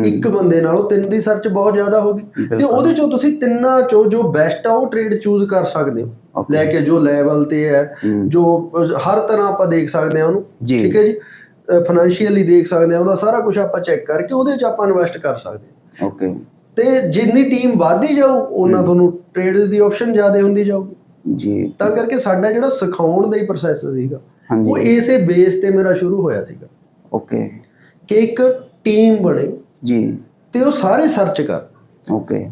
ਇੱਕ ਬੰਦੇ ਨਾਲੋਂ ਤਿੰਨ ਦੀ ਸਰਚ ਬਹੁਤ ਜ਼ਿਆਦਾ ਹੋ ਗਈ। ਤੇ। ਉਹਦੇ ਚੋਂ ਤੁਸੀਂ ਤਿੰਨਾਂ ਚੋਂ ਜੋ ਬੈਸਟ ਆ ਉਹ ਟ੍ਰੇਡ ਚੂਜ਼ ਕਰ ਸਕਦੇ ਹੋ. ਲੈ ਕੇ ਜੋ ਲੈਵਲ ਤੇ ਹੈ। ਜੋ ਹਰ ਤਰ੍ਹਾਂ ਆਪਾਂ ਦੇਖ ਸਕਦੇ ਹਾਂ ਉਹਨੂੰ। ਠੀਕ ਹੈ ਜੀ? ਫਾਈਨੈਂਸ਼ੀਅਲੀ ਦੇਖ ਸਕਦੇ ਹਾਂ ਉਹਦਾ ਸਾਰਾ ਕੁਝ ਆਪਾਂ ਚੈੱਕ ਕਰਕੇ ਉਹਦੇ 'ਚ ਆਪਾਂ ਇਨਵੈਸਟ ਕਰ ਸਕਦੇ ਓਕੇ ਤੇ ਜਿੰਨੀ ਟੀਮ ਵੱਧਦੀ ਜਾਊ ਉਹਨਾਂ ਤੁਹਾਨੂੰ ਟ੍ਰੇਡ ਦੀ ਆਪਸ਼ਨ ਜ਼ਿਆਦਾ ਹੁੰਦੀ ਜਾਊਗੀ। ਜੀ। ਤਾਂ ਕਰਕੇ ਸਾਡਾ ਜਿਹੜਾ ਸਿਖਾਉਣ ਦਾ ਹੀ ਪ੍ਰੋਸੈਸ ਸੀਗਾ ਉਹ ਇਸੇ ਬੇਸ ਤੇ ਮੇਰਾ ਸ਼ੁਰੂ ਹੋਇਆ ਸੀਗਾ। ਓਕੇ ਕਿ ਇੱਕ ਟੀਮ ਬਣੇ ਜੀ। ਤੇ ਉਹ ਸਾਰੇ ਸਰਚ ਕਰ। ਓਕੇ।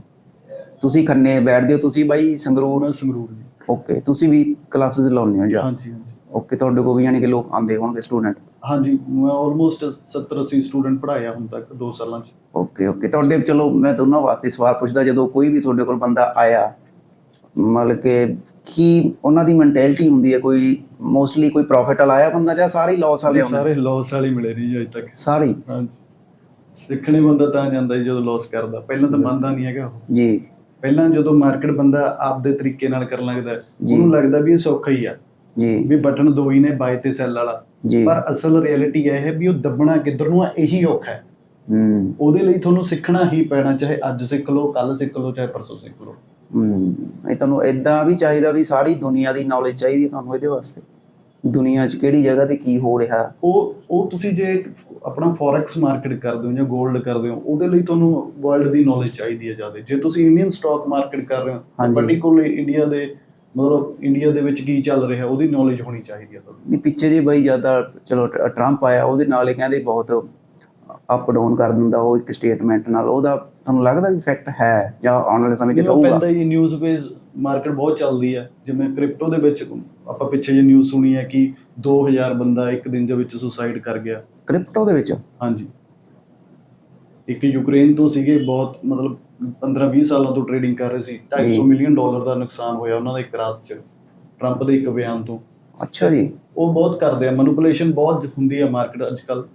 ਤੁਸੀਂ ਖੰਨੇ ਬੈਠਦੇ ਹੋ ਤੁਸੀਂ ਬਾਈ ਸੰਗਰੂਰ? ਮੈਂ ਸੰਗਰੂਰ ਜੀ। ਓਕੇ ਤੁਸੀਂ ਵੀ ਕਲਾਸਿਸ ਲਾਉਂਦੇ ਹੋ ਜਾਂ? ਹਾਂਜੀ ਹਾਂਜੀ। ਓਕੇ ਤੁਹਾਡੇ ਕੋਲ ਵੀ ਯਾਨੀ ਕਿ ਲੋਕ ਆਉਂਦੇ ਹੋਣਗੇ ਸਟੂਡੈਂਟ? ਹਾਂਜੀ ਮੈਂ ਆਲਮੋਸਟ 70 80 ਸਟੂਡੈਂਟ ਪੜਾਇਆ ਹੁਣ ਤੱਕ 2 ਸਾਲਾਂ ਚ। Okay okay. ਤੁਹਾਡੇ ਚਲੋ ਮੈਂ ਦੋਨਾਂ ਵਾਸਤੇ ਸਵਾਲ ਪੁੱਛਦਾ ਜਦੋਂ ਕੋਈ ਵੀ ਤੁਹਾਡੇ ਕੋਲ ਬੰਦਾ ਆਇਆ ਮਤਲਬ ਕਿ ਕੀ ਉਹਨਾਂ ਦੀ ਮੈਂਟੈਲਿਟੀ ਹੁੰਦੀ ਹੈ? ਕੋਈ ਮੋਸਟਲੀ ਕੋਈ ਪ੍ਰੋਫਿਟ ਵਾਲਾ ਆਇਆ ਬੰਦਾ ਜਾਂ ਸਾਰੇ ਲਾਸ ਵਾਲੇ ਹੁੰਦੇ ਸਾਰੇ ਲਾਸ ਵਾਲੇ ਮਿਲੇ ਨਹੀਂ ਅਜੇ ਤੱਕ। ਸਾਰੇ ਹੀ? ਹਾਂਜੀ। ਸਿੱਖਣੇ ਬੰਦਾ ਤਾਂ ਜਾਂਦਾ ਜੀ ਜਦੋਂ ਲਾਸ ਕਰਦਾ। ਪਹਿਲਾਂ ਤਾਂ ਮੰਨਦਾ ਨਹੀਂ ਹੈਗਾ ਉਹ। ਜੀ। ਪਹਿਲਾਂ ਜਦੋਂ ਮਾਰਕੀਟ ਬੰਦਾ ਆਪਦੇ ਤਰੀਕੇ ਨਾਲ ਕਰਨ ਲੱਗਦਾ ਹੈ, ਜੀ। ਉਹਨੂੰ ਲੱਗਦਾ ਵੀ ਇਹ ਸੌਖਾ ਹੀ ਆ। ਜੀ। ਵੀ ਬਟਨ ਦੋ ਹੀ ਨੇ ਬਾਈ ਤੇ ਸੈੱਲ ਵਾਲਾ। ਜੀ। ਪਰ ਅਸਲ ਰਿਐਲਿਟੀ ਇਹ ਹੈ ਵੀ ਉਹ ਦੱਬਣਾ ਕਿੱਧਰ ਨੂੰ ਆ ਇਹੀ ਔਖਾ ਹੈ। ਹੂੰ। ਉਹਦੇ ਲਈ ਤੁਹਾਨੂੰ ਸਿੱਖਣਾ ਹੀ ਪੈਣਾ ਚਾਹੇ ਅੱਜ ਸਿੱਖ ਲਓ ਕੱਲ ਸਿੱਖ ਲਓ ਚਾਹੇ ਪਰਸੋਂ ਸਿੱਖ ਲਓ। ਹੂੰ। ਇਹ ਤੁਹਾਨੂੰ ਇਦਾਂ ਵੀ ਚਾਹੀਦਾ ਵੀ ਸਾਰੀ ਦੁਨੀਆ ਦੀ ਨੌਲੇਜ ਚਾਹੀਦੀ ਹੈ ਤੁਹਾਨੂੰ ਇਹਦੇ ਵਾਸਤੇ। ਦੁਨੀਆ 'ਚ ਕਿਹੜੀ ਜਗ੍ਹਾ ਤੇ ਕੀ ਹੋ ਰਿਹਾ? ਉਹ ਉਹ ਤੁਸੀਂ ਜੇ ਆਪਣਾ ਫੋਰੈਕਸ ਮਾਰਕੀਟ ਕਰਦੇ ਹੋ ਜਾਂ 골ਡ ਕਰਦੇ ਹੋ ਉਹਦੇ ਲਈ ਤੁਹਾਨੂੰ ਵਰਲਡ ਦੀ ਨੌਲੇਜ ਚਾਹੀਦੀ ਹੈ ਜ਼ਿਆਦਾ। ਜੇ ਤੁਸੀਂ ਇੰਡੀਅਨ ਸਟਾਕ ਮਾਰਕੀਟ ਕਰ ਰਹੇ ਹੋ ਹਾਂਜੀ। ਪਾਰਟਿਕੂਲਰਲੀ ਇੰਡੀਆ ਦੇ ਮਤਲਬ ਇੰਡੀਆ ਦੇ ਵਿੱਚ ਕੀ ਚੱਲ ਰਿਹਾ ਉਹਦੀ ਨੌਲੇਜ ਹੋਣੀ ਚਾਹੀਦੀ ਹੈ ਤੁਹਾਨੂੰ। ਨਹੀਂ ਪਿੱਛੇ ਜੇ ਬਈ ਜ਼ਿਆਦਾ ਚਲੋ ਟਰੰਪ ਆਇਆ ਉਹਦੇ ਨਾਲ ਇਹ ਕਹਿੰਦੇ ਬਹੁਤ ਅਪ ਡਾਊਨ ਕਰ ਦਿੰਦਾ ਉਹ ਇੱਕ ਸਟੇਟਮੈਂਟ ਨਾਲ ਉਹਦਾ ਤੁਹਾਨੂੰ ਲੱਗਦਾ ਵੀ ਇਫੈਕਟ ਹੈ ਜਾਂ ਆਉਣ ਵਾਲੇ ਸਮੇਂ 'ਚ ਰਹੂਗਾ ਪੈਂਦਾ ਹੀ ਨਿਊਜ਼ ਬੇਸ ਮਾਰਕੀਟ ਬਹੁਤ ਚੱਲਦੀ ਹੈ ਜਿਵੇਂ ਕ੍ਰਿਪਟੋ ਦੇ ਵਿੱਚ ਆਪਾਂ ਪਿੱਛੇ ਜੇ ਨਿਊਜ਼ ਸੁਣੀ ਹੈ ਕਿ 2000 ਬੰਦਾ ਇੱਕ ਦਿਨ ਦੇ ਵਿੱਚ ਸੁਸਾਈਡ ਕਰ ਗਿਆ। ਕ੍ਰਿਪਟੋ ਦੇ ਵਿੱਚ? ਹਾਂਜੀ। ਇੱਕ ਯੂਕਰੇਨ ਤੋਂ ਸੀਗੇ ਬਹੁਤ ਮਤਲਬ 15-20 ਸਾਲਾਂ ਤੋਂ ਟ੍ਰੇਡਿੰਗ ਕਰ ਰਹੇ ਸੀ। 250 ਜੀ। ਮਿਲੀਅਨ ਡਾਲਰ ਦਾ ਨੁਕਸਾਨ ਹੋਇਆ ਉਹਨਾਂ ਦਾ ਇੱਕ ਰਾਤ 'ਚ ਟਰੰਪ ਦੇ ਇੱਕ ਬਿਆਨ ਤੋਂ। ਅੱਛਾ ਜੀ। ਉਹ ਬਹੁਤ ਕਰਦੇ ਆ। ਮੈਨੂਪੂਲੇਸ਼ਨ ਬਹੁਤ ਹੁੰਦੀ ਹੈ ਮਾਰਕੀਟ ਅੱਜ ਕੱਲ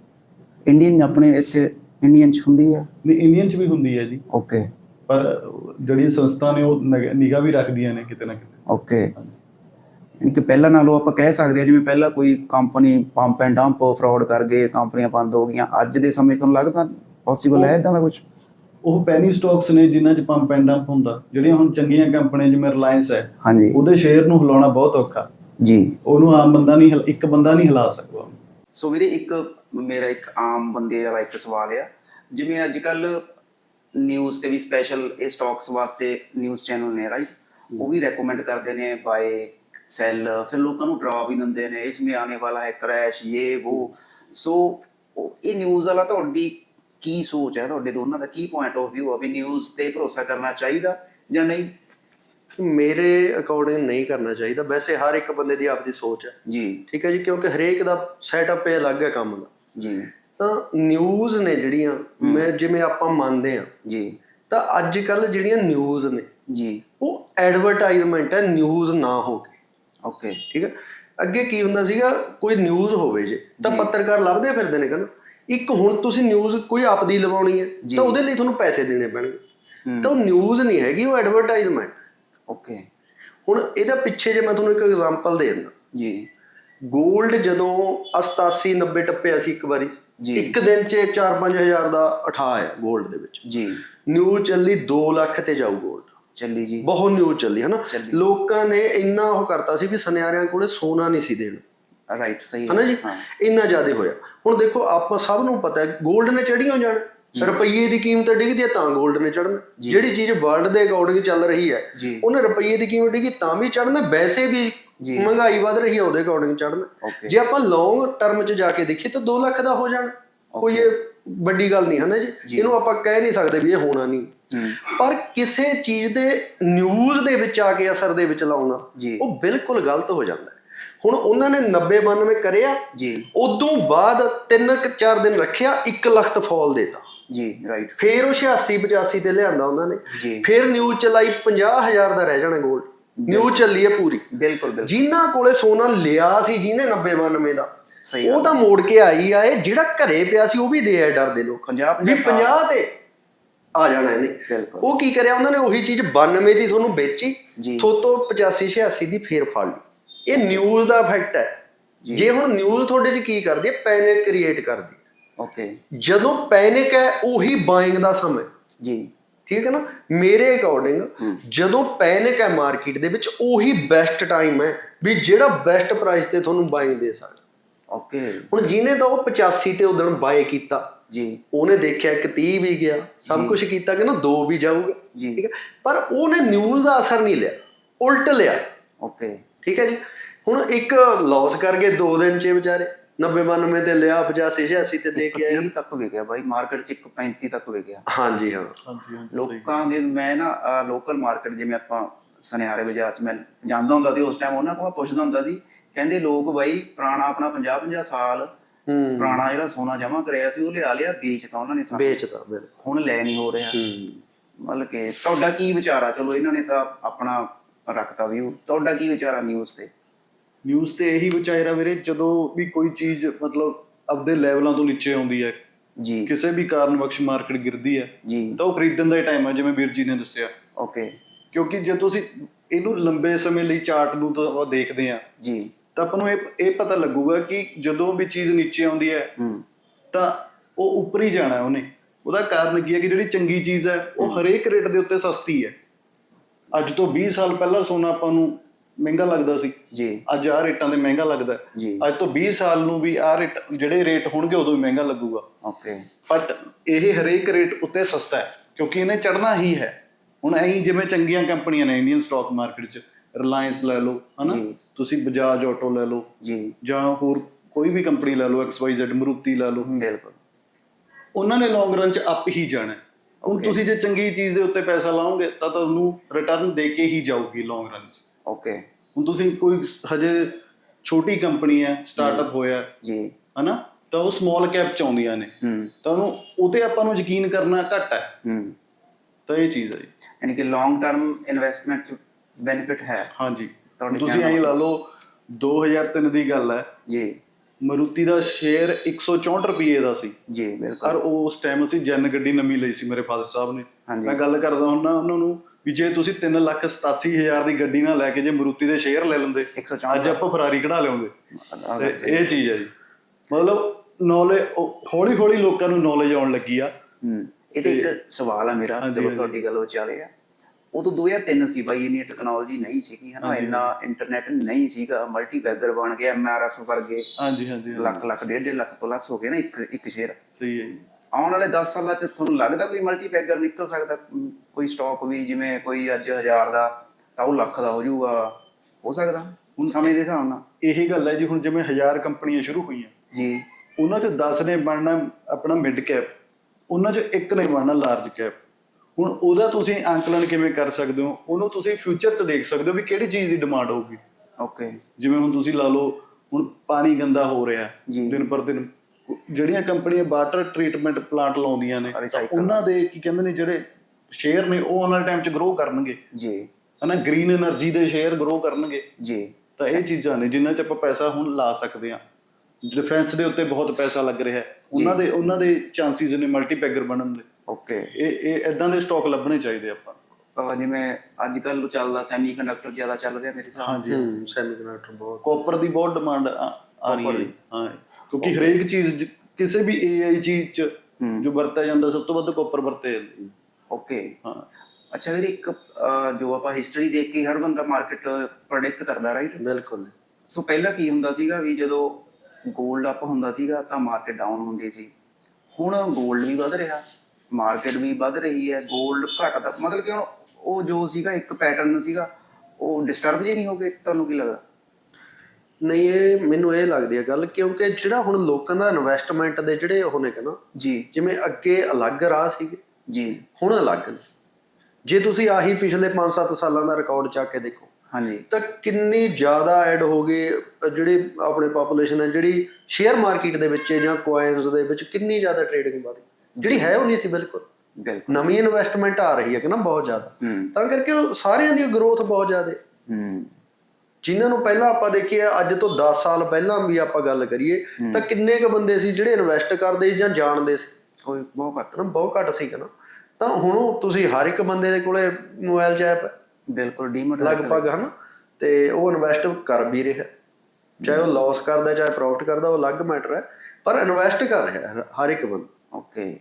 ਇੰਡੀਅਨ ਆਪਣੇ ਇੱਥੇ ਇੰਡੀਅਨ 'ਚ ਹੁੰਦੀ ਆ? ਨਹੀਂ ਇੰਡੀਅਨ 'ਚ ਵੀ ਹੁੰਦੀ ਹੈ ਜੀ। ਓਕੇ ਪਰ ਜਿਹੜੀ ਸੰਸਥਾ ਨੇ ਉਹ ਨਿਗਾਹ ਵੀ ਰੱਖਦੀਆਂ ਨੇ ਕਿਤੇ ਨਾ ਕਿਤੇ। ਓਕੇ ਯਾਨੀ ਕਿ ਪਹਿਲਾਂ ਨਾਲੋਂ ਆਪਾਂ ਕਹਿ ਸਕਦੇ ਹਾਂ ਜਿਵੇਂ ਪਹਿਲਾਂ ਕੋਈ company pump and dump fraud ਕਰ ਗਏ ਕੰਪਨੀਆਂ ਬੰਦ ਹੋ ਗਈਆਂ ਅੱਜ ਦੇ ਸਮੇਂ 'ਚ ਤੁਹਾਨੂੰ ਲੱਗਦਾ ਪੋਸੀਬਲ ਹੈ ਇਦਾਂ ਦਾ ਕੁਝ ਉਹ ਪੈਨੀ ਸਟਾਕਸ ਨੇ ਜਿਨ੍ਹਾਂ 'ਚ ਪੰਪ ਐਂਡ ਡੰਪ ਹੁੰਦਾ ਜਿਹੜੀਆਂ ਹੁਣ ਚੰਗੀਆਂ ਕੰਪਨੀਆਂ ਜਿਵੇਂ ਰਿਲਾਇੰਸ ਹੈ ਹਾਂਜੀ। ਉਹਦੇ ਸ਼ੇਅਰ ਨੂੰ ਹਿਲਾਉਣਾ ਬਹੁਤ ਔਖਾ। ਜੀ। ਉਹਨੂੰ ਆਮ ਬੰਦਾ ਨਹੀਂ ਇੱਕ ਬੰਦਾ ਨਹੀਂ ਹਿਲਾ ਸਕਦਾ। ਸੋ ਵੀਰੇ ਇੱਕ ਮੇਰਾ ਇੱਕ ਆਮ ਬੰਦੇ ਵਾਲਾ ਇੱਕ ਸਵਾਲ ਆ। ਜਿਵੇਂ ਅੱਜ ਕੱਲ ਨਿਊਜ਼ ਤੇ ਵੀ ਸਪੈਸ਼ਲ ਇਹ ਸਟਾਕਸ ਵਾਸਤੇ ਨਿਊਜ਼ ਚੈਨਲ ਨੇ ਰਾਈਟ ਉਹ ਵੀ ਰეკਮੈਂਡ ਕਰਦੇ ਨੇ ਬਾਏ ਸੈਲ ਫਿਰ ਲੋਕਾਂ ਨੂੰ ਡਰਾ ਵੀ ਦਿੰਦੇ ਨੇ ਇਸ ਮੇ ਆने ਵਾਲਾ ਹੈ ਕ੍ਰੈਸ਼ ਇਹ ਉਹ ਸੋ ਇਹ ਨਿਊਜ਼ ਵਾਲਾ ਤੁਹਾਡੀ ਕੀ ਸੋਚ ਹੈ? ਤੁਹਾਡੇ ਦੋਨਾਂ ਦਾ ਕੀ ਪੁਆਇੰਟ ਆਫ View ਆ ਵੀ ਨਿਊਜ਼ ਤੇ ਭਰੋਸਾ ਕਰਨਾ ਚਾਹੀਦਾ ਜਾਂ ਨਹੀਂ? ਮੇਰੇ ਅਕੋਰਡਿੰਗ ਨਹੀਂ ਕਰਨਾ ਚਾਹੀਦਾ। ਵੈਸੇ ਹਰ ਇੱਕ ਬੰਦੇ ਦੀ ਆਪਦੀ ਸੋਚ ਹੈ। ਜੀ। ਠੀਕ ਹੈ ਜੀ ਕਿਉਂਕਿ ਹਰੇਕ ਦਾ ਸੈਟਅਪ ਇਹ ਅਲੱਗ ਹੈ ਕੰਮ ਦਾ। ਜੀ। ਤਾਂ ਨਿਊਜ਼ ਨੇ ਜਿਹੜੀਆਂ ਮੈਂ ਜਿਵੇਂ ਆਪਾਂ ਮੰਨਦੇ ਆ ਜੀ। ਤਾਂ ਅੱਜ ਕੱਲ ਜਿਹੜੀਆਂ ਨਿਊਜ਼ ਨੇ ਜੀ। ਉਹ ਐਡਵਰਟਾਈਜ਼ਮੈਂਟ ਹੈ ਨਿਊਜ਼ ਨਾ ਹੋ ਕੇ। ਓਕੇ ਠੀਕ ਹੈ? ਅੱਗੇ ਕੀ ਹੁੰਦਾ ਸੀਗਾ? ਕੋਈ ਨਿਊਜ਼ ਹੋਵੇ ਜੇ ਤਾਂ ਪੱਤਰਕਾਰ ਲੱਭਦੇ ਫਿਰਦੇ ਨੇ ਕਹਿੰਦਾ ਇੱਕ ਹੁਣ ਤੁਸੀਂ ਨਿਊਜ਼ ਕੋਈ ਆਪਦੀ ਲਵਾਉਣੀ ਹੈ ਤਾਂ ਉਹਦੇ ਲਈ ਤੁਹਾਨੂੰ ਪੈਸੇ ਦੇਣੇ ਪੈਣਗੇ। ਤਾਂ ਉਹ ਨਿਊਜ਼ ਨਹੀਂ ਹੈਗੀ ਉਹ ਐਡਵਰਟਾਈਜ਼ਮੈਂਟ ਓਕੇ ਹੁਣ ਇਹਦਾ ਪਿੱਛੇ ਜੇ ਮੈਂ ਤੁਹਾਨੂੰ ਇੱਕ ਐਗਜ਼ਾਮਪਲ ਦੇ ਦਿੰਦਾ। ਜੀ। 골ਡ ਜਦੋਂ 87 90 ਟੱਪੇ ਸੀ ਇੱਕ ਵਾਰੀ ਜੀ। ਇੱਕ ਦਿਨ 'ਚ 4-5000 ਦਾ ਉਠਾ ਹੈ 골ਡ ਦੇ ਵਿੱਚ। ਜੀ। ਨਿਊ ਚੱਲੀ 2 ਲੱਖ ਤੇ ਜਾਊ ਗੋਲਡ ਚੱਲੀ ਜੀ। ਬਹੁਤ ਨਿਊਜ਼ ਚੱਲੀ ਹਨਾ। ਲੋਕਾਂ ਨੇ ਇੰਨਾ ਉਹ ਕਰਤਾ ਸੀ ਵੀ ਸੁਨਿਆਰਿਆਂ ਕੋਲੇ ਸੋਨਾ ਨਹੀਂ ਸੀ ਦੇਣਾ। ਰਾਈਟ ਸਹੀ ਹਨਾ ਜੀ? ਹਾਂ। ਇੰਨਾ ਜ਼ਿਆਦਾ ਹੋਇਆ। ਹੁਣ ਦੇਖੋ ਆਪਾਂ ਸਭ ਨੂੰ ਪਤਾ ਹੈ 골ਡ ਨੇ। ਚੜੀ ਹੋ। ਜਾਣਾ ਰੁਪਈਏ ਦੀ ਕੀਮਤ ਡਿੱਗਦੀ ਹੈ ਤਾਂ 골ਡ ਨੇ ਚੜਨਾ ਜਿਹੜੀ ਚੀਜ਼ ਵਰਲਡ ਦੇ ਅਕੋਰਡਿੰਗ ਚੱਲ ਰਹੀ ਹੈ ਉਹਨੇ ਰੁਪਈਏ ਦੀ ਕੀਮਤ ਡਿੱਗੀ ਤਾਂ ਵੀ ਚੜਨਾ ਵੈਸੇ ਵੀ। ਮਹਿੰਗਾਈ ਵੱਧ ਰਹੀ ਹੈ ਉਹਦੇ ਅਕੋਰਡਿੰਗ ਚੜਨਾ ਜੇ ਆਪਾਂ ਲੌਂਗ ਟਰਮ 'ਚ ਜਾ ਕੇ ਦੇਖੀਏ ਤਾਂ 2 ਲੱਖ ਦਾ ਹੋ ਜਾਣਾ। ਕੋਈ ਇਹ ਵੱਡੀ ਗੱਲ ਨਹੀਂ ਹੈ ਨਾ ਜੀ। ਇਹਨੂੰ ਆਪਾਂ ਕਹਿ ਨਹੀਂ ਸਕਦੇ ਵੀ ਇਹ ਹੋਣਾ ਨਹੀਂ। ਹੂੰ ਪਰ ਕਿਸੇ ਚੀਜ਼ ਦੇ ਨਿਊਜ਼ ਦੇ ਵਿੱਚ ਆ ਕੇ ਅਸਰ ਦੇ ਵਿੱਚ ਲਾਉਣਾ ਉਹ ਬਿਲਕੁਲ ਗਲਤ ਹੋ ਜਾਂਦਾ ਹੈ। ਹੁਣ ਉਹਨਾਂ ਨੇ 90 92 ਕਰਿਆ ਜੀ। ਉਦੋਂ ਬਾਅਦ 3-4 ਦਿਨ ਰੱਖਿਆ 1 ਲੱਖ ਫਾਲ ਦੇਤਾ। ਜੀ ਰਾਈਟ ਫੇਰ ਉਹ 86 85 ਤੇ ਲਿਆਂਦਾ ਉਹਨਾਂ ਨੇ। ਫੇਰ ਨਿਊਜ਼ ਚਲਾਈ 50000 ਦਾ ਰਹਿ ਜਾਣਾ 골ਡ ਨਿਊਜ਼ ਚੱਲੀ ਹੈ ਪੂਰੀ। ਬਿਲਕੁਲ ਬਿਲਕੁਲ। ਜਿਨ੍ਹਾਂ ਕੋਲੇ ਸੋਨਾ ਲਿਆ ਸੀ ਜਿਹਨੇ 90 92 ਦਾ ਸਹੀ ਉਹ ਤਾਂ ਮੋੜ ਕੇ ਆਈ ਆਏ ਜਿਹੜਾ ਘਰੇ ਪਿਆ ਸੀ ਉਹ ਵੀ ਦੇ ਆਏ ਡਰਦੇ ਲੋਕ। 50 ਵੀ 50 ਤੇ ਆ ਜਾਣਾ ਇਹਨੇ। ਬਿਲਕੁਲ। ਉਹ ਕੀ ਕਰਿਆ ਉਹਨਾਂ ਨੇ? ਉਹੀ ਚੀਜ਼ 92 ਦੀ ਤੁਹਾਨੂੰ ਵੇਚੀ। ਜੀ। ਥੋਤੋਂ 85 86 ਦੀ ਫੇਰ ਫੜ ਲਈ। ਇਹ ਨਿਊਜ਼ ਦਾ ਇਫੈਕਟ ਹੈ। ਜੀ। ਹੁਣ ਨਿਊਜ਼ ਤੁਹਾਡੇ 'ਚ ਕੀ ਕਰਦੀ ਹੈ? ਪੈਨਿਕ ਕ੍ਰੀਏਟ ਕਰਦੀ ਹੈ। ਓਕੇ ਜਦੋਂ ਪੈਨਿਕ ਹੈ ਉਹੀ ਬਾਇੰਗ ਦਾ ਸਮਾਂ ਹੈ। ਜੀ। ਠੀਕ ਹੈ ਨਾ? ਮੇਰੇ ਅਕੋਰਡਿੰਗ ਜਦੋਂ ਪੈਨਿਕ ਹੈ ਮਾਰਕੀਟ ਦੇ ਵਿੱਚ ਉਹੀ ਬੈਸਟ ਟਾਈਮ ਹੈ ਵੀ ਜਿਹੜਾ ਬੈਸਟ ਪ੍ਰਾਈਸ ਤੇ ਤੁਹਾਨੂੰ ਬਾਇੰਗ ਦੇ ਸਕਦਾ। ਓਕੇ ਹੁਣ ਜਿਹਨੇ ਤਾਂ ਉਹ 85 ਤੇ ਉਦੋਂ ਬਾਏ ਕੀਤਾ। ਜੀ। ਉਹਨੇ ਦੇਖਿਆ ਇੱਕ 30 ਵੀ ਗਿਆ ਸਭ ਕੁਝ ਕੀਤਾ ਕਿ ਨਾ ਦੋ ਵੀ ਜਾਊਗਾ। ਜੀ। ਠੀਕ ਹੈ? ਪਰ ਉਹਨੇ ਨਿਊਜ਼ ਦਾ ਅਸਰ ਨਹੀਂ ਲਿਆ ਉਲਟ ਲਿਆ। ਓਕੇ ਠੀਕ ਹੈ ਜੀ? ਹੁਣ ਇੱਕ ਲਾਸ ਕਰ ਗਏ ਦੋ ਦਿਨ ਚ ਵਿਚਾਰੇ 90 92 ਤੇ ਲਿਆ 85 86 ਤੇ ਦੇ ਕੇ ਆਏ। 30 ਤੱਕ ਵਿਕਿਆ ਬਾਈ ਮਾਰਕੀਟ 'ਚ ਇੱਕ 35 ਤੱਕ ਵਿਕਿਆ। ਹਾਂਜੀ ਹਾਂ। ਹਾਂਜੀ ਹਾਂਜੀ ਲੋਕਾਂ ਦੇ ਮੈਂ ਨਾ ਲੋਕਲ ਮਾਰਕੀਟ ਜਿਵੇਂ ਆਪਾਂ ਸੁਨਿਆਰੇ ਬਾਜ਼ਾਰ 'ਚ ਮੈਂ ਜਾਂਦਾ ਹੁੰਦਾ ਸੀ ਉਸ ਟਾਈਮ ਉਹਨਾਂ ਕੋਲ ਪੁੱਛਦਾ ਹੁੰਦਾ ਸੀ ਕਹਿੰਦੇ ਲੋਕ ਬਾਈ ਪੁਰਾਣਾ ਆਪਣਾ 50 50 ਸਾਲ ਹੂੰ। ਪੁਰਾਣਾ ਜਿਹੜਾ ਸੋਨਾ ਜਮ੍ਹਾਂ ਕਰਿਆ ਸੀ ਉਹ ਲਿਆ ਲਿਆ ਵੇਚਤਾ ਉਹਨਾਂ ਨੇ ਸਾਰਾ। ਵੇਚਦਾ ਬਿਲਕੁਲ। ਹੁਣ ਲੈ ਨਹੀਂ ਹੋ ਰਿਹਾ। ਹੂੰ। ਮਤਲਬ ਕਿ ਤੁਹਾਡਾ ਕੀ ਵਿਚਾਰ ਆ? ਚਲੋ ਇਹਨਾਂ ਨੇ ਤਾਂ ਆਪਣਾ ਰੱਖਤਾ ਵੀ। ਤੁਹਾਡਾ ਕੀ ਵਿਚਾਰ ਆ ਨਿਊਜ਼ ਤੇ? ਨਿਊਜ਼ ਤੇ ਇਹੀ ਵਿਚਾਰਾ ਵੀਰੇ ਜਦੋਂ ਵੀ ਕੋਈ ਚੀਜ਼ ਮਤਲਬ ਆਪਦੇ ਲੈਵਲਾਂ ਤੋਂ ਨੀਚੇ ਆਉਂਦੀ ਹੈ ਜੀ। ਕਿਸੇ ਵੀ ਕਾਰਨ ਬਖਸ਼ ਮਾਰਕੀਟ ਗਿਰਦੀ ਹੈ ਜੀ। ਤਾਂ ਉਹ ਖਰੀਦਣ ਦਾ ਹੀ ਟਾਈਮ ਹੈ ਜਿਵੇਂ ਵੀਰ ਜੀ ਨੇ ਦੱਸਿਆ। ਓਕੇ ਕਿਉਂਕਿ ਜੇ ਤੁਸੀਂ ਇਹਨੂੰ ਲੰਬੇ ਸਮੇਂ ਲਈ ਚਾਰਟ ਨੂੰ ਤਾਂ ਦੇਖਦੇ ਆ ਜੀ। ਤਾਂ ਆਪਾਂ ਨੂੰ ਇਹ ਇਹ ਪਤਾ ਲੱਗੂਗਾ ਕਿ ਜਦੋਂ ਵੀ ਚੀਜ਼ ਨੀਚੇ ਆਉਂਦੀ ਹੈ ਤਾਂ ਉਹ ਉੱਪਰ ਹੀ ਜਾਣਾ ਉਹਨੇ। ਉਹਦਾ ਕਾਰਨ ਕੀ ਹੈ ਕਿ ਜਿਹੜੀ ਚੰਗੀ ਚੀਜ਼ ਹੈ ਉਹ ਹਰੇਕ ਰੇਟ ਦੇ ਉੱਤੇ ਸਸਤੀ ਹੈ। ਅੱਜ ਤੋਂ 20 ਸਾਲ ਪਹਿਲਾਂ ਸੋਨਾ ਆਪਾਂ ਨੂੰ ਮਹਿੰਗਾ ਲੱਗਦਾ ਸੀ। ਜੀ। ਅੱਜ ਆਹ ਰੇਟਾਂ ਤੇ ਮਹਿੰਗਾ ਲੱਗਦਾ ਅੱਜ ਤੋਂ 20 ਸਾਲ ਨੂੰ ਵੀ ਆਹ ਰੇਟ ਜਿਹੜੇ ਰੇਟ ਹੋਣਗੇ ਉਦੋਂ ਵੀ ਮਹਿੰਗਾ ਲੱਗੂਗਾ। ਓਕੇ। ਬਟ ਇਹ ਹਰੇਕ ਰੇਟ ਉੱਤੇ ਸਸਤਾ ਹੈ ਕਿਉਂਕਿ ਇਹਨੇ ਚੜਨਾ ਹੀ ਹੈ। ਹੁਣ ਐਂ ਜਿਵੇਂ ਚੰਗੀਆਂ ਕੰਪਨੀਆਂ ਨੇ ਇੰਡੀਅਨ ਸਟਾਕ ਮਾਰਕੀਟ 'ਚ ਰਿਲਾਇੰਸ ਲੈ ਲਓ ਹਨਾ? ਜੀ। ਤੁਸੀਂ ਬਜਾਜ ਆਟੋ ਲੈ ਲਓ ਜੀ। ਜਾਂ ਹੋਰ ਕੋਈ ਵੀ ਕੰਪਨੀ ਲੈ ਲਓ XYZ ਮਰੂਤੀ ਲੈ ਲਓ। ਬਿਲਕੁਲ। ਉਹਨਾਂ ਨੇ ਲੌਂਗ ਰਨ 'ਚ ਅਪ ਹੀ ਜਾਣਾ ਹੈ। ਹੁਣ ਤੁਸੀਂ ਜੇ ਚੰਗੀ ਚੀਜ਼ ਦੇ ਉੱਤੇ ਪੈਸਾ ਲਾਓਗੇ ਤਾਂ ਤੁਹਾਨੂੰ ਰਿਟਰਨ ਦੇ ਕੇ ਹੀ ਜਾਊਗੀ ਲੌਂਗ ਰਨ 'ਚ। ਓਕੇ ਹੁਣ ਤੁਸੀਂ ਕੋਈ ਹਜੇ ਛੋਟੀ ਕੰਪਨੀ ਹੈ ਸਟਾਰਟਅਪ ਹੋਇਆ ਜੀ। ਹਨਾ? ਤਾਂ ਉਹ ਸਮਾਲ ਕੈਪ 'ਚ ਆਉਂਦੀਆਂ ਨੇ। ਹੂੰ। ਤਾਂ ਉਹਨੂੰ ਉਤੇ ਆਪਾਂ ਨੂੰ ਯਕੀਨ ਕਰਨਾ ਘੱਟ ਹੈ। ਹੂੰ। ਤਾਂ ਇਹ ਚੀਜ਼ ਹੈ ਜੀ। ਯਾਨੀ ਕਿ ਲੌਂਗ ਟਰਮ ਇਨਵੈਸਟਮੈਂਟ ਬੈਨੀਫਿਟ ਹੈ। ਹਾਂਜੀ। ਤੁਹਾਡੇ ਤੁਸੀਂ ਕਹਿਣ ਐਂ ਲਾ ਲਓ 2003 ਦੀ ਗੱਲ ਹੈ। ਜੀ। ਮਰੂਤੀ ਦਾ ਸ਼ੇਅਰ 164 ਰੁਪਏ ਦਾ ਸੀ। ਜੀ ਪਰ ਬਿਲਕੁਲ ਉਸ ਟਾਈਮ ਅਸੀਂ ਜਨ ਗੱਡੀ ਨਵੀਂ ਲਈ ਸੀ ਮੇਰੇ ਫਾਦਰ ਸਾਹਿਬ ਨੇ। ਹਾਂਜੀ। ਮੈਂ ਗੱਲ ਕਰਦਾ ਹੁੰਨਾ ਉਹਨਾਂ ਨੂੰ ਵੀ ਜੇ ਤੁਸੀਂ 3 ਲੱਖ 87 ਹਜ਼ਾਰ ਦੀ ਗੱਡੀ ਨਾ ਲੈ ਕੇ ਜੇ ਮਰੂਤੀ ਦੇ ਸ਼ੇਅਰ ਲੈ ਲੈਂਦੇ 104 ਅੱਜ ਆਪਾਂ ਫਰਾਰੀ ਕਢਾ ਲਿਆਉਂਦੇ। ਅਗਰ ਤੇ ਇਹ ਚੀਜ਼ ਹੈ ਜੀ। ਮਤਲਬ ਨੌਲੇਜ ਹੌਲੀ ਹੌਲੀ ਲੋਕਾਂ ਨੂੰ ਨੌਲੇਜ ਆਉਣ ਲੱਗੀ ਆ। ਹੂੰ। ਇਹ ਤੇ ਇੱਕ ਸਵਾਲ ਆ ਮੇਰਾ ਹਾਂਜੀ। ਤੁਹਾਡੀ ਗੱਲ ਵਿਚਾਲੇ ਆ। ਉਦੋਂ 2003 ਸੀ ਬਾਈ ਇੰਨੀ ਟੈਕਨੋਲੋਜੀ ਨਹੀਂ ਸੀਗੀ ਹਨਾ ਹਾਂਜੀ, ਇੰਨਾ ਇੰਟਰਨੈਟ ਨਹੀਂ ਸੀਗਾ ਮਲਟੀ ਬੈਗਰ ਬਣ ਗਿਆ ਐਮਆਰਐਫ ਵਰਗੇ। ਹਾਂਜੀ ਹਾਂਜੀ ਹਾਂਜੀ। ਲੱਖ ਲੱਖ ਡੇਢ ਡੇਢ ਲੱਖ ਪਲੱਸ ਹੋ ਗਏ ਨਾ ਇੱਕ ਇੱਕ ਸ਼ੇਅਰ ਸਹੀ ਹੈ ਜੀ। ਆਉਣ ਵਾਲੇ 10 ਸਾਲਾਂ ਚ ਤੁਹਾਨੂੰ ਲੱਗਦਾ ਕੋਈ ਮਲਟੀ ਬੈਗਰ ਨਿਕਲ ਸਕਦਾ? ਅਮ, ਕੋਈ ਸਟਾਕ ਵੀ ਜਿਵੇਂ ਕੋਈ ਅੱਜ 1000 ਦਾ ਤਾਂ ਉਹ ਲੱਖ ਦਾ ਹੋ ਜਾਊਗਾ। ਹੋ ਸਕਦਾ ਹੁਣ ਸਮੇਂ ਦੇ ਹਿਸਾਬ ਨਾਲ। ਇਹੀ ਗੱਲ ਹੈ ਜੀ ਹੁਣ ਜਿਵੇਂ ਹਜ਼ਾਰ ਕੰਪਨੀਆਂ ਸ਼ੁਰੂ ਹੋਈਆਂ। ਜੀ। ਉਹਨਾਂ ਚੋਂ 10 ਨੇ ਬਣਨਾ ਆਪਣਾ ਮਿਡ ਕੈਪ ਉਹਨਾਂ ਚੋਂ ਇੱਕ ਨੇ ਬਣਨਾ ਲਾਰਜ ਕੈਪ ਹੁਣ ਉਹਦਾ ਤੁਸੀਂ ਅੰਕਲਨ ਕਿਵੇਂ ਕਰ ਸਕਦੇ ਹੋ? ਉਹਨੂੰ ਤੁਸੀਂ ਫਿਊਚਰ 'ਚ ਦੇਖ ਸਕਦੇ ਹੋ ਵੀ ਕਿਹੜੀ ਚੀਜ਼ ਦੀ ਡਿਮਾਂਡ ਹੋਊਗੀ। ਓਕੇ ਜਿਵੇਂ ਹੁਣ ਤੁਸੀਂ ਲਾ ਲਓ ਹੁਣ ਪਾਣੀ ਗੰਦਾ ਹੋ ਰਿਹਾ ਦਿਨ ਪਰ ਦਿਨ ਜਿਹੜੀਆਂ ਕੰਪਨੀਆਂ ਵਾਟਰ ਟ੍ਰੀਟਮੈਂਟ ਪਲਾਂਟ ਲਾਉਂਦੀਆਂ ਨੇ ਉਹਨਾਂ ਦੇ ਕੀ ਕਹਿੰਦੇ ਨੇ ਜਿਹੜੇ ਸ਼ੇਅਰ ਨੇ ਉਹ ਆਉਣ ਟਾਈਮ 'ਚ ਗਰੋ ਕਰਨਗੇ। ਜੀ। ਹਨਾ ਗ੍ਰੀਨ એનર્ਜੀ ਦੇ ਸ਼ੇਅਰ ਗਰੋ ਕਰਨਗੇ। ਜੀ। ਤਾਂ ਇਹ ਚੀਜ਼ਾਂ ਨੇ ਜਿਨ੍ਹਾਂ 'ਚ ਆਪਾਂ ਪੈਸਾ ਹੁਣ ਲਾ ਸਕਦੇ ਹਾਂ। ਡਿਫੈਂਸ ਦੇ ਉੱਤੇ ਬਹੁਤ ਪੈਸਾ ਲੱਗ ਰਿਹਾ ਉਹਨਾਂ ਦੇ ਉਹਨਾਂ ਦੇ ਚਾਂਸਸ ਨੇ ਮਲਟੀਪੈਗਰ ਬਣਨ ਦੇ। ਓਕੇ ਇਹ ਇਹ ਇਦਾਂ ਦੇ ਸਟਾਕ ਲੱਭਣੇ ਚਾਹੀਦੇ ਆਪਾਂ ਅਹ ਜਿਵੇਂ ਅੱਜ ਕੱਲ ਚੱਲਦਾ ਸੈਮੀਕੰਡਕਟਰ ਜ਼ਿਆਦਾ ਚੱਲ ਰਿਹਾ ਮੇਰੇ ਹਿਸਾਬ ਨਾਲ। ਹਾਂਜੀ। ਹੂੰ ਸੈਮੀਕੰਡਕਟਰ ਬਹੁਤ। ਕਾਪਰ ਦੀ ਬਹੁਤ ਡਿਮਾਂਡ ਆ ਆ ਰਹੀ Copper ਹੈ ਦੀ। ਹਾਂ ਕਿਉਂਕਿ ਹਰੇਕ ਚੀਜ਼ ਜ- ਕਿਸੇ ਵੀ AI ਚੀਜ਼ 'ਚ ਹੂੰ। ਜੋ ਵਰਤਿਆ ਜਾਂਦਾ ਸਭ ਤੋਂ ਵੱਧ ਕਾਪਰ ਵਰਤਿਆ ਜਾਂਦਾ ਓਕੇ ਹਾਂ। ਅੱਛਾ ਵੀਰ ਇੱਕ ਅਹ, ਜੋ ਆਪਾਂ ਹਿਸਟਰੀ ਦੇਖ ਕੇ ਹਰ ਬੰਦਾ ਮਾਰਕੀਟ ਪ੍ਰੈਡਿਕਟ ਕਰਦਾ ਰਾਈਟ ਬਿਲਕੁਲ। ਸੋ ਪਹਿਲਾਂ ਕੀ ਹੁੰਦਾ ਸੀਗਾ ਵੀ ਜਦੋਂ 골ਡ ਅਪ ਹੁੰਦਾ ਸੀਗਾ ਤਾਂ ਮਾਰਕੀਟ ਡਾਊਨ ਹੁੰਦੀ ਸੀ। ਹੁਣ 골ਡ ਵੀ ਵਧ ਰਿਹਾ। ਮਾਰਕੀਟ ਵੀ ਵਧ ਰਹੀ ਹੈ 골ਡ ਘਟਦਾ ਮਤਲਬ ਕਿ ਹੁਣ ਉਹ ਜੋ ਸੀਗਾ ਇੱਕ ਪੈਟਰਨ ਸੀਗਾ ਉਹ ਡਿਸਟਰਬ ਜੇ ਨਹੀਂ ਹੋ ਗਏ ਤੁਹਾਨੂੰ ਕੀ ਲੱਗਦਾ? ਨਹੀਂ ਇਹ ਮੈਨੂੰ ਇਹ ਲੱਗਦੀ ਹੈ ਗੱਲ ਕਿਉਂਕਿ ਜਿਹੜਾ ਹੁਣ ਲੋਕਾਂ ਦਾ ਇਨਵੈਸਟਮੈਂਟ ਦੇ ਜਿਹੜੇ ਉਹ ਨੇ ਕਹਿੰਦਾ ਜੀ। ਜਿਵੇਂ ਅੱਗੇ ਅਲੱਗ ਰਾਹ ਸੀਗੇ ਜੀ। ਹੁਣ ਅਲੱਗ ਨੇ। ਜੇ ਤੁਸੀਂ ਆਹੀ ਪਿਛਲੇ 5-7 ਸਾਲਾਂ ਦਾ ਰਿਕਾਰਡ ਚੱਕ ਕੇ ਦੇਖੋ ਹਾਂਜੀ। ਤਾਂ ਕਿੰਨੀ ਜ਼ਿਆਦਾ ਐਡ ਹੋ ਗਏ ਜਿਹੜੇ ਆਪਣੇ ਪੋਪੂਲੇਸ਼ਨ ਹੈ ਜਿਹੜੀ ਸ਼ੇਅਰ ਮਾਰਕੀਟ ਦੇ ਵਿੱਚ ਜਾਂ ਕੋਇਨਸ ਦੇ ਵਿੱਚ ਕਿੰਨੀ ਜ਼ਿਆਦਾ ਟ੍ਰੇਡਿੰਗ ਵਧ ਗਈ। ਜਿਹੜੀ ਹੈ ਉਹ ਨਹੀਂ ਸੀ ਬਿਲਕੁਲ। ਬਿਲਕੁਲ। ਨਵੀਂ ਇਨਵੈਸਟਮੈਂਟ ਆ ਰਹੀ ਹੈ ਕਿ ਨਾ ਬਹੁਤ ਜ਼ਿਆਦਾ। ਤਾਂ ਕਰਕੇ ਉਹ ਸਾਰਿਆਂ ਦੀ ਗਰੋਥ ਬਹੁਤ ਜ਼ਿਆਦਾ। ਹੈ। ਜਿਨ੍ਹਾਂ ਨੂੰ ਪਹਿਲਾਂ ਆਪਾਂ ਦੇਖਿਆ ਅੱਜ ਤੋਂ 10 ਸਾਲ ਪਹਿਲਾਂ ਵੀ ਆਪਾਂ ਗੱਲ ਕਰੀਏ ਤਾਂ ਕਿੰਨੇ ਕੁ ਬੰਦੇ ਸੀ ਜਿਹੜੇ ਇਨਵੈਸਟ ਕਰਦੇ ਜਾਂ ਜਾਣਦੇ ਸੀ? ਕੋਈ ਬਹੁਤ ਘੱਟ। ਨਾ ਬਹੁਤ ਘੱਟ ਸੀ ਨਾ ਤਾਂ ਹੁਣ ਤੁਸੀਂ ਹਰ ਇੱਕ ਬੰਦੇ ਦੇ ਕੋਲੇ ਮੋਬਾਈਲ 'ਚ ਐਪ ਬਿਲਕੁਲ ਡੀਮਟ ਲਗਭਗ ਹਨ। ਤੇ ਉਹ ਇਨਵੈਸਟ ਕਰ ਵੀ ਰਿਹਾ। ਚਾਹੇ ਉਹ ਲਾਸ ਕਰਦਾ ਚਾਹੇ ਪ੍ਰੋਫਿਟ ਕਰਦਾ ਉਹ ਅਲੱਗ ਮੈਟਰ ਹੈ। ਪਰ ਇਨਵੈਸਟ ਕਰ ਰਿਹਾ ਹਰ ਇੱਕ ਬੰਦਾ। ਓਕੇ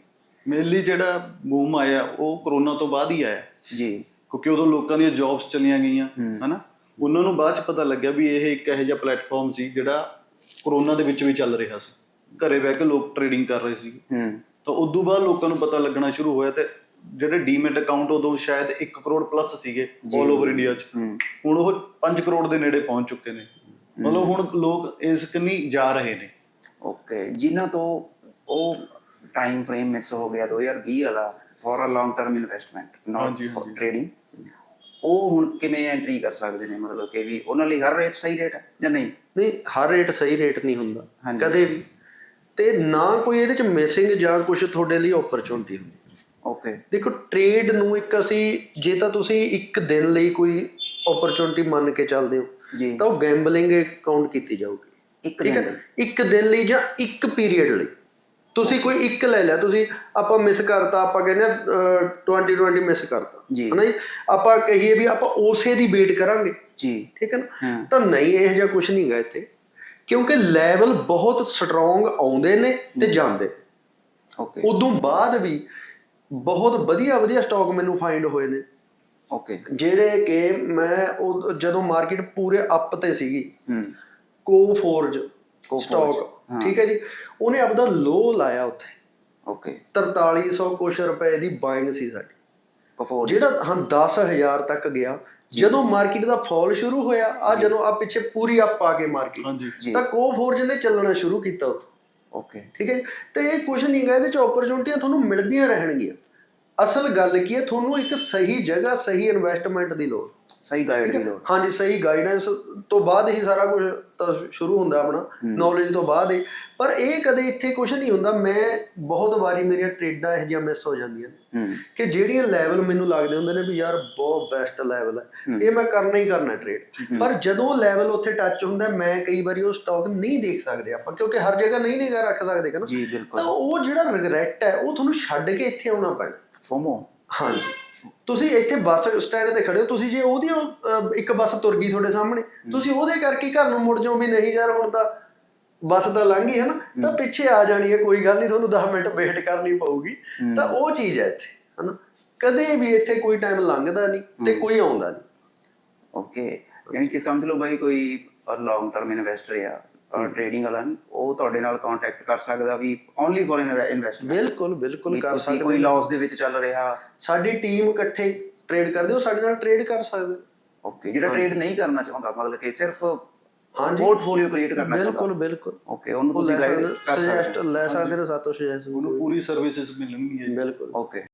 ਮੇਨਲੀ ਜਿਹੜਾ ਬੂਮ ਆਇਆ ਉਹ ਕਰੋਨਾ ਤੋਂ ਬਾਅਦ ਹੀ ਆਇਆ। ਜੀ। ਕਿਉਂਕਿ ਉਦੋਂ ਲੋਕਾਂ ਦੀਆਂ ਜੌਬਸ ਚਲੀਆਂ ਗਈਆਂ ਹਨਾ? ਉਹਨਾਂ ਨੂੰ ਬਾਅਦ ਚ ਪਤਾ ਲੱਗਿਆ ਵੀ ਇਹ ਇੱਕ ਇਹੋ ਜਿਹਾ ਪਲੇਟਫਾਰਮ ਸੀ ਜਿਹੜਾ ਕਰੋਨਾ ਦੇ ਵਿੱਚ ਵੀ ਚੱਲ ਰਿਹਾ ਸੀ। ਘਰੇ ਬਹਿ ਕੇ ਲੋਕ ਟ੍ਰੇਡਿੰਗ ਕਰ ਰਹੇ ਸੀ। ਹੂੰ। ਤਾਂ ਉਦੋਂ ਬਾਅਦ ਲੋਕਾਂ ਨੂੰ ਪਤਾ ਲੱਗਣਾ ਸ਼ੁਰੂ ਹੋਇਆ ਤੇ ਜਿਹੜੇ ਡੀਮੈਟ ਅਕਾਊਂਟ ਉਦੋਂ ਸ਼ਾਇਦ 1 ਕਰੋੜ ਪਲੱਸ ਸੀਗੇ 올 ਓਵਰ ਇੰਡੀਆ 'ਚ। ਹੁਣ ਉਹ 5 ਕਰੋੜ ਦੇ ਨੇੜੇ ਪਹੁੰਚ ਚੁੱਕੇ ਨੇ। ਮਤਲਬ ਹੁਣ ਲੋਕ ਇਸ ਕੰਨੀ ਜਾ ਰਹੇ ਨੇ। ਓਕੇ ਜਿਨ੍ਹਾਂ ਤੋਂ ਉਹ ਟਾਈਮ ਫਰੇਮ ਮਿਸ ਹੋ ਗਿਆ 2020 ਵਾਲਾ for a long term investment not for. Trading ਉਹ ਹੁਣ ਕਿਵੇਂ ਐਂਟਰੀ ਕਰ ਸਕਦੇ ਨੇ? ਮਤਲਬ ਕਿ ਵੀ ਉਹਨਾਂ ਲਈ ਹਰ ਰੇਟ ਸਹੀ ਰੇਟ ਹੈ ਜਾਂ ਨਹੀਂ? ਨਹੀਂ ਹਰ ਰੇਟ ਸਹੀ ਰੇਟ ਨਹੀਂ ਹੁੰਦਾ। ਕਦੇ ਵੀ। ਤੇ ਨਾ ਕੋਈ ਇਹਦੇ 'ਚ ਮਿਸਿੰਗ ਜਾਂ ਕੁਝ ਤੁਹਾਡੇ ਲਈ ਓਪਰਚੁਨਿਟੀ ਹੁੰਦੀ। ਓਕੇ ਦੇਖੋ ਟ੍ਰੇਡ ਨੂੰ ਇੱਕ ਅਸੀਂ ਜੇ ਤਾਂ ਤੁਸੀਂ ਇੱਕ ਦਿਨ ਲਈ ਕੋਈ ਓਪਰਚੁਨਿਟੀ ਮੰਨ ਕੇ ਚੱਲਦੇ ਹੋ ਤਾਂ ਉਹ ਗੈਂਬਲਿੰਗ ਕਾਊਂਟ ਕੀਤੀ ਜਾਊਗੀ। ਇੱਕ ਦਿਨ ਇੱਕ ਦਿਨ ਲਈ ਜਾਂ ਇੱਕ ਪੀਰੀਅਡ ਲਈ। ਤੁਸੀਂ ਕੋਈ ਇੱਕ ਲੈ ਲਿਆ ਤੁਸੀਂ ਆਪਾਂ ਮਿਸ ਕਰਤਾ ਆਪਾਂ ਕਹਿੰਦੇ ਆ 2020 ਮਿਸ ਕਰਤਾ। ਹਨਾ ਜੀ? ਆਪਾਂ ਕਹੀਏ ਵੀ ਆਪਾਂ ਉਸੇ ਦੀ ਵੇਟ ਕਰਾਂਗੇ। ਜੀ। ਠੀਕ ਹੈ ਨਾ। ਤਾਂ ਨਹੀਂ ਇਹ ਜਿਹਾ ਕੁਝ ਨਹੀਂ ਗਾ ਇੱਥੇ ਕਿਉਂਕਿ ਲੈਵਲ ਬਹੁਤ ਸਟਰੋਂਗ ਆਉਂਦੇ ਨੇ ਤੇ ਜਾਂਦੇ। ਓਕੇ ਉਦੋਂ ਬਾਅਦ ਵੀ ਬਹੁਤ ਵਧੀਆ ਵਧੀਆ ਸਟਾਕ ਮੈਨੂੰ ਫਾਈਂਡ ਹੋਏ ਨੇ। ਓਕੇ ਜਿਹੜੇ ਕਿ ਮੈਂ ਉਹ ਜਦੋਂ ਮਾਰਕੀਟ ਪੂਰੇ ਅਪ ਤੇ ਸੀਗੀ ਹੂੰ। Coforge Coforge, stock. ਠੀਕ ਹੈ ਜੀ? ਉਹਨੇ ਆਪਦਾ ਲੋ ਲਾਇਆ ਉੱਥੇ। ਓਕੇ 4300 ਕੁਛ ਰੁਪਏ ਦੀ ਬਾਇੰਗ ਸੀ ਸਾਡੀ। ਕਫੋਰ ਜਿਹੜਾ ਹਾਂ 10000 ਤੱਕ ਗਿਆ। ਜਦੋਂ ਮਾਰਕੀਟ ਦਾ ਫਾਲ ਸ਼ੁਰੂ ਹੋਇਆ ਆ ਜਦੋਂ ਆ ਪਿੱਛੇ ਪੂਰੀ ਅਪ ਆ ਕੇ ਮਾਰਕੀਟ ਤਾਂ ਕੋਫੋਰਜ ਨੇ ਚੱਲਣਾ ਸ਼ੁਰੂ ਕੀਤਾ ਉੱਥੇ। ਓਕੇ ਠੀਕ ਹੈ? ਜੀ? ਤੇ ਇਹ ਕੁਝ ਨਹੀਂ ਗਾ ਇਹਦੇ ਚ ਓਪਰਚੁਨਿਟੀਆਂ ਤੁਹਾਨੂੰ ਮਿਲਦੀਆਂ ਰਹਿਣਗੀਆਂ। ਅਸਲ ਗੱਲ ਕੀ ਹੈ ਤੁਹਾਨੂੰ ਇੱਕ ਸਹੀ ਜਗ੍ਹਾ ਸਹੀ ਇਨਵੈਸਟਮੈਂਟ ਦੀ ਲੋੜ। ਸਹੀ ਗਾਈਡ ਦੀ ਲੋੜ ਹਾਂਜੀ ਸਹੀ ਗਾਈਡੈਂਸ ਤੋਂ ਬਾਅਦ ਹੀ ਸਾਰਾ ਕੁਝ ਤਾਂ ਸ਼ੁਰੂ ਹੁੰਦਾ ਆਪਣਾ ਨੌਲੇਜ ਤੋਂ ਬਾਅਦ ਹੀ। ਪਰ ਇਹ ਕਦੇ ਇੱਥੇ ਕੁਝ ਨਹੀਂ ਹੁੰਦਾ ਮੈਂ ਬਹੁਤ ਵਾਰੀ ਮੇਰੀਆਂ ਟ੍ਰੇਡਾਂ ਇਹੋ ਜਿਹੀਆਂ ਮਿਸ ਹੋ ਜਾਂਦੀਆਂ ਨੇ। ਕਿ ਜਿਹੜੀਆਂ ਲੈਵਲ ਮੈਨੂੰ ਲੱਗਦੇ ਹੁੰਦੇ ਨੇ ਵੀ ਯਾਰ ਬਹੁਤ ਬੈਸਟ ਲੈਵਲ ਹੈ। ਇਹ ਮੈਂ ਕਰਨਾ ਹੀ ਕਰਨਾ ਟ੍ਰੇਡ ਪਰ ਜਦੋਂ ਲੈਵਲ ਉੱਥੇ ਟੱਚ ਹੁੰਦਾ ਮੈਂ ਕਈ ਵਾਰੀ ਉਹ ਸਟਾਕ ਨਹੀਂ ਦੇਖ ਸਕਦੇ ਆਪਾਂ ਕਿਉਂਕਿ ਹਰ ਜਗ੍ਹਾ ਨਹੀਂ ਨਿਗਾ ਰੱਖ ਸਕਦੇ ਕਿ ਨਾ ਤਾਂ ਉਹ ਜਿਹੜਾ ਰਿਗਰੈਟ ਹੈ ਉਹ ਤੁਹਾਨੂੰ ਛੱਡ ਕੇ ਇੱਥੇ ਆਉਣਾ ਪੈਣਾ। ਫੋਮੋ। ਹਾਂਜੀ। ਤੁਸੀਂ ਇੱਥੇ ਬੱਸ ਸਟੈਂਡ ਤੇ ਖੜੇ ਹੋ ਤੁਸੀਂ ਜੇ ਉਹਦੀ ਉਹ, ਅਹ, ਇੱਕ ਬੱਸ ਤੁਰ ਗਈ ਤੁਹਾਡੇ ਸਾਹਮਣੇ ਤੁਸੀਂ ਉਹਦੇ ਕਰਕੇ ਘਰ ਨੂੰ ਮੁੜ ਜਾਓ ਵੀ ਨਹੀਂ ਯਾਰ ਹੁਣ ਤਾਂ ਬੱਸ ਤਾਂ ਲੰਘ ਗਈ ਹੈ ਨਾ ਤਾਂ ਪਿੱਛੇ ਆ ਜਾਣੀ ਹੈ ਕੋਈ ਗੱਲ ਨਹੀਂ ਤੁਹਾਨੂੰ 10 ਮਿੰਟ ਵੇਟ ਕਰਨੀ ਪਊਗੀ। ਤਾਂ ਉਹ ਚੀਜ਼ ਹੈ ਇੱਥੇ ਹਨਾ। ਕਦੇ ਵੀ ਇੱਥੇ ਕੋਈ ਟਾਈਮ ਲੰਘਦਾ ਨਹੀਂ ਤੇ ਕੋਈ ਆਉਂਦਾ ਨਹੀਂ। ਓਕੇ ਯਾਨੀ ਕਿ ਸਮਝ ਲਓ ਬਾਈ ਕੋਈ ਲੌਂਗ ਟਰਮ ਇਨਵੈਸਟਰ ਆ ਟ੍ਰੇਡਿੰਗ ਵਾਲਾ ਨਹੀਂ ਉਹ ਤੁਹਾਡੇ ਨਾਲ ਕੰਟੈਕਟ ਕਰ ਸਕਦਾ ਵੀ ਓਨਲੀ ਫॉर ਇਨਵੈਸਟਮੈਂਟ ਬਿਲਕੁਲ ਬਿਲਕੁਲ ਕਰ ਤੁਸੀਂ ਸਕਦੇ ਕੋਈ ਲਾਸ ਦੇ ਵਿੱਚ ਚੱਲ ਰਿਹਾ। ਸਾਡੀ ਟੀਮ ਇਕੱਠੇ ਟ੍ਰੇਡ ਕਰਦੇ ਹੋ ਸਾਡੇ ਨਾਲ ਟ੍ਰੇਡ ਕਰ ਸਕਦੇ। ਓਕੇ ਜਿਹੜਾ ਟ੍ਰੇਡ ਨਹੀਂ ਕਰਨਾ ਚਾਹੁੰਦਾ ਮਤਲਬ ਕਿ ਸਿਰਫ ਹਾਂਜੀ। ਪੋਰਟਫੋਲੀਓ ਕ੍ਰੀਏਟ ਕਰਨਾ ਚਾਹੁੰਦਾ। ਬਿਲਕੁਲ ਬਿਲਕੁਲ। ਓਕੇ ਉਹਨੂੰ ਉਹ ਤੁਸੀਂ ਲੈ ਗਾਈਡ ਸਕਦੇ ਕਰ ਸੁਜੈਸਟ ਸਕਦੇ ਲੈ ਸਕਦੇ ਨੇ ਸਾਤੋਂ ਸੁਜੈਸਟ ਉਹਨੂੰ ਪੂਰੀ ਸਰਵਿਸਿਜ਼ ਮਿਲਣਗੀਆਂ ਬਿਲਕੁਲ। ਓਕੇ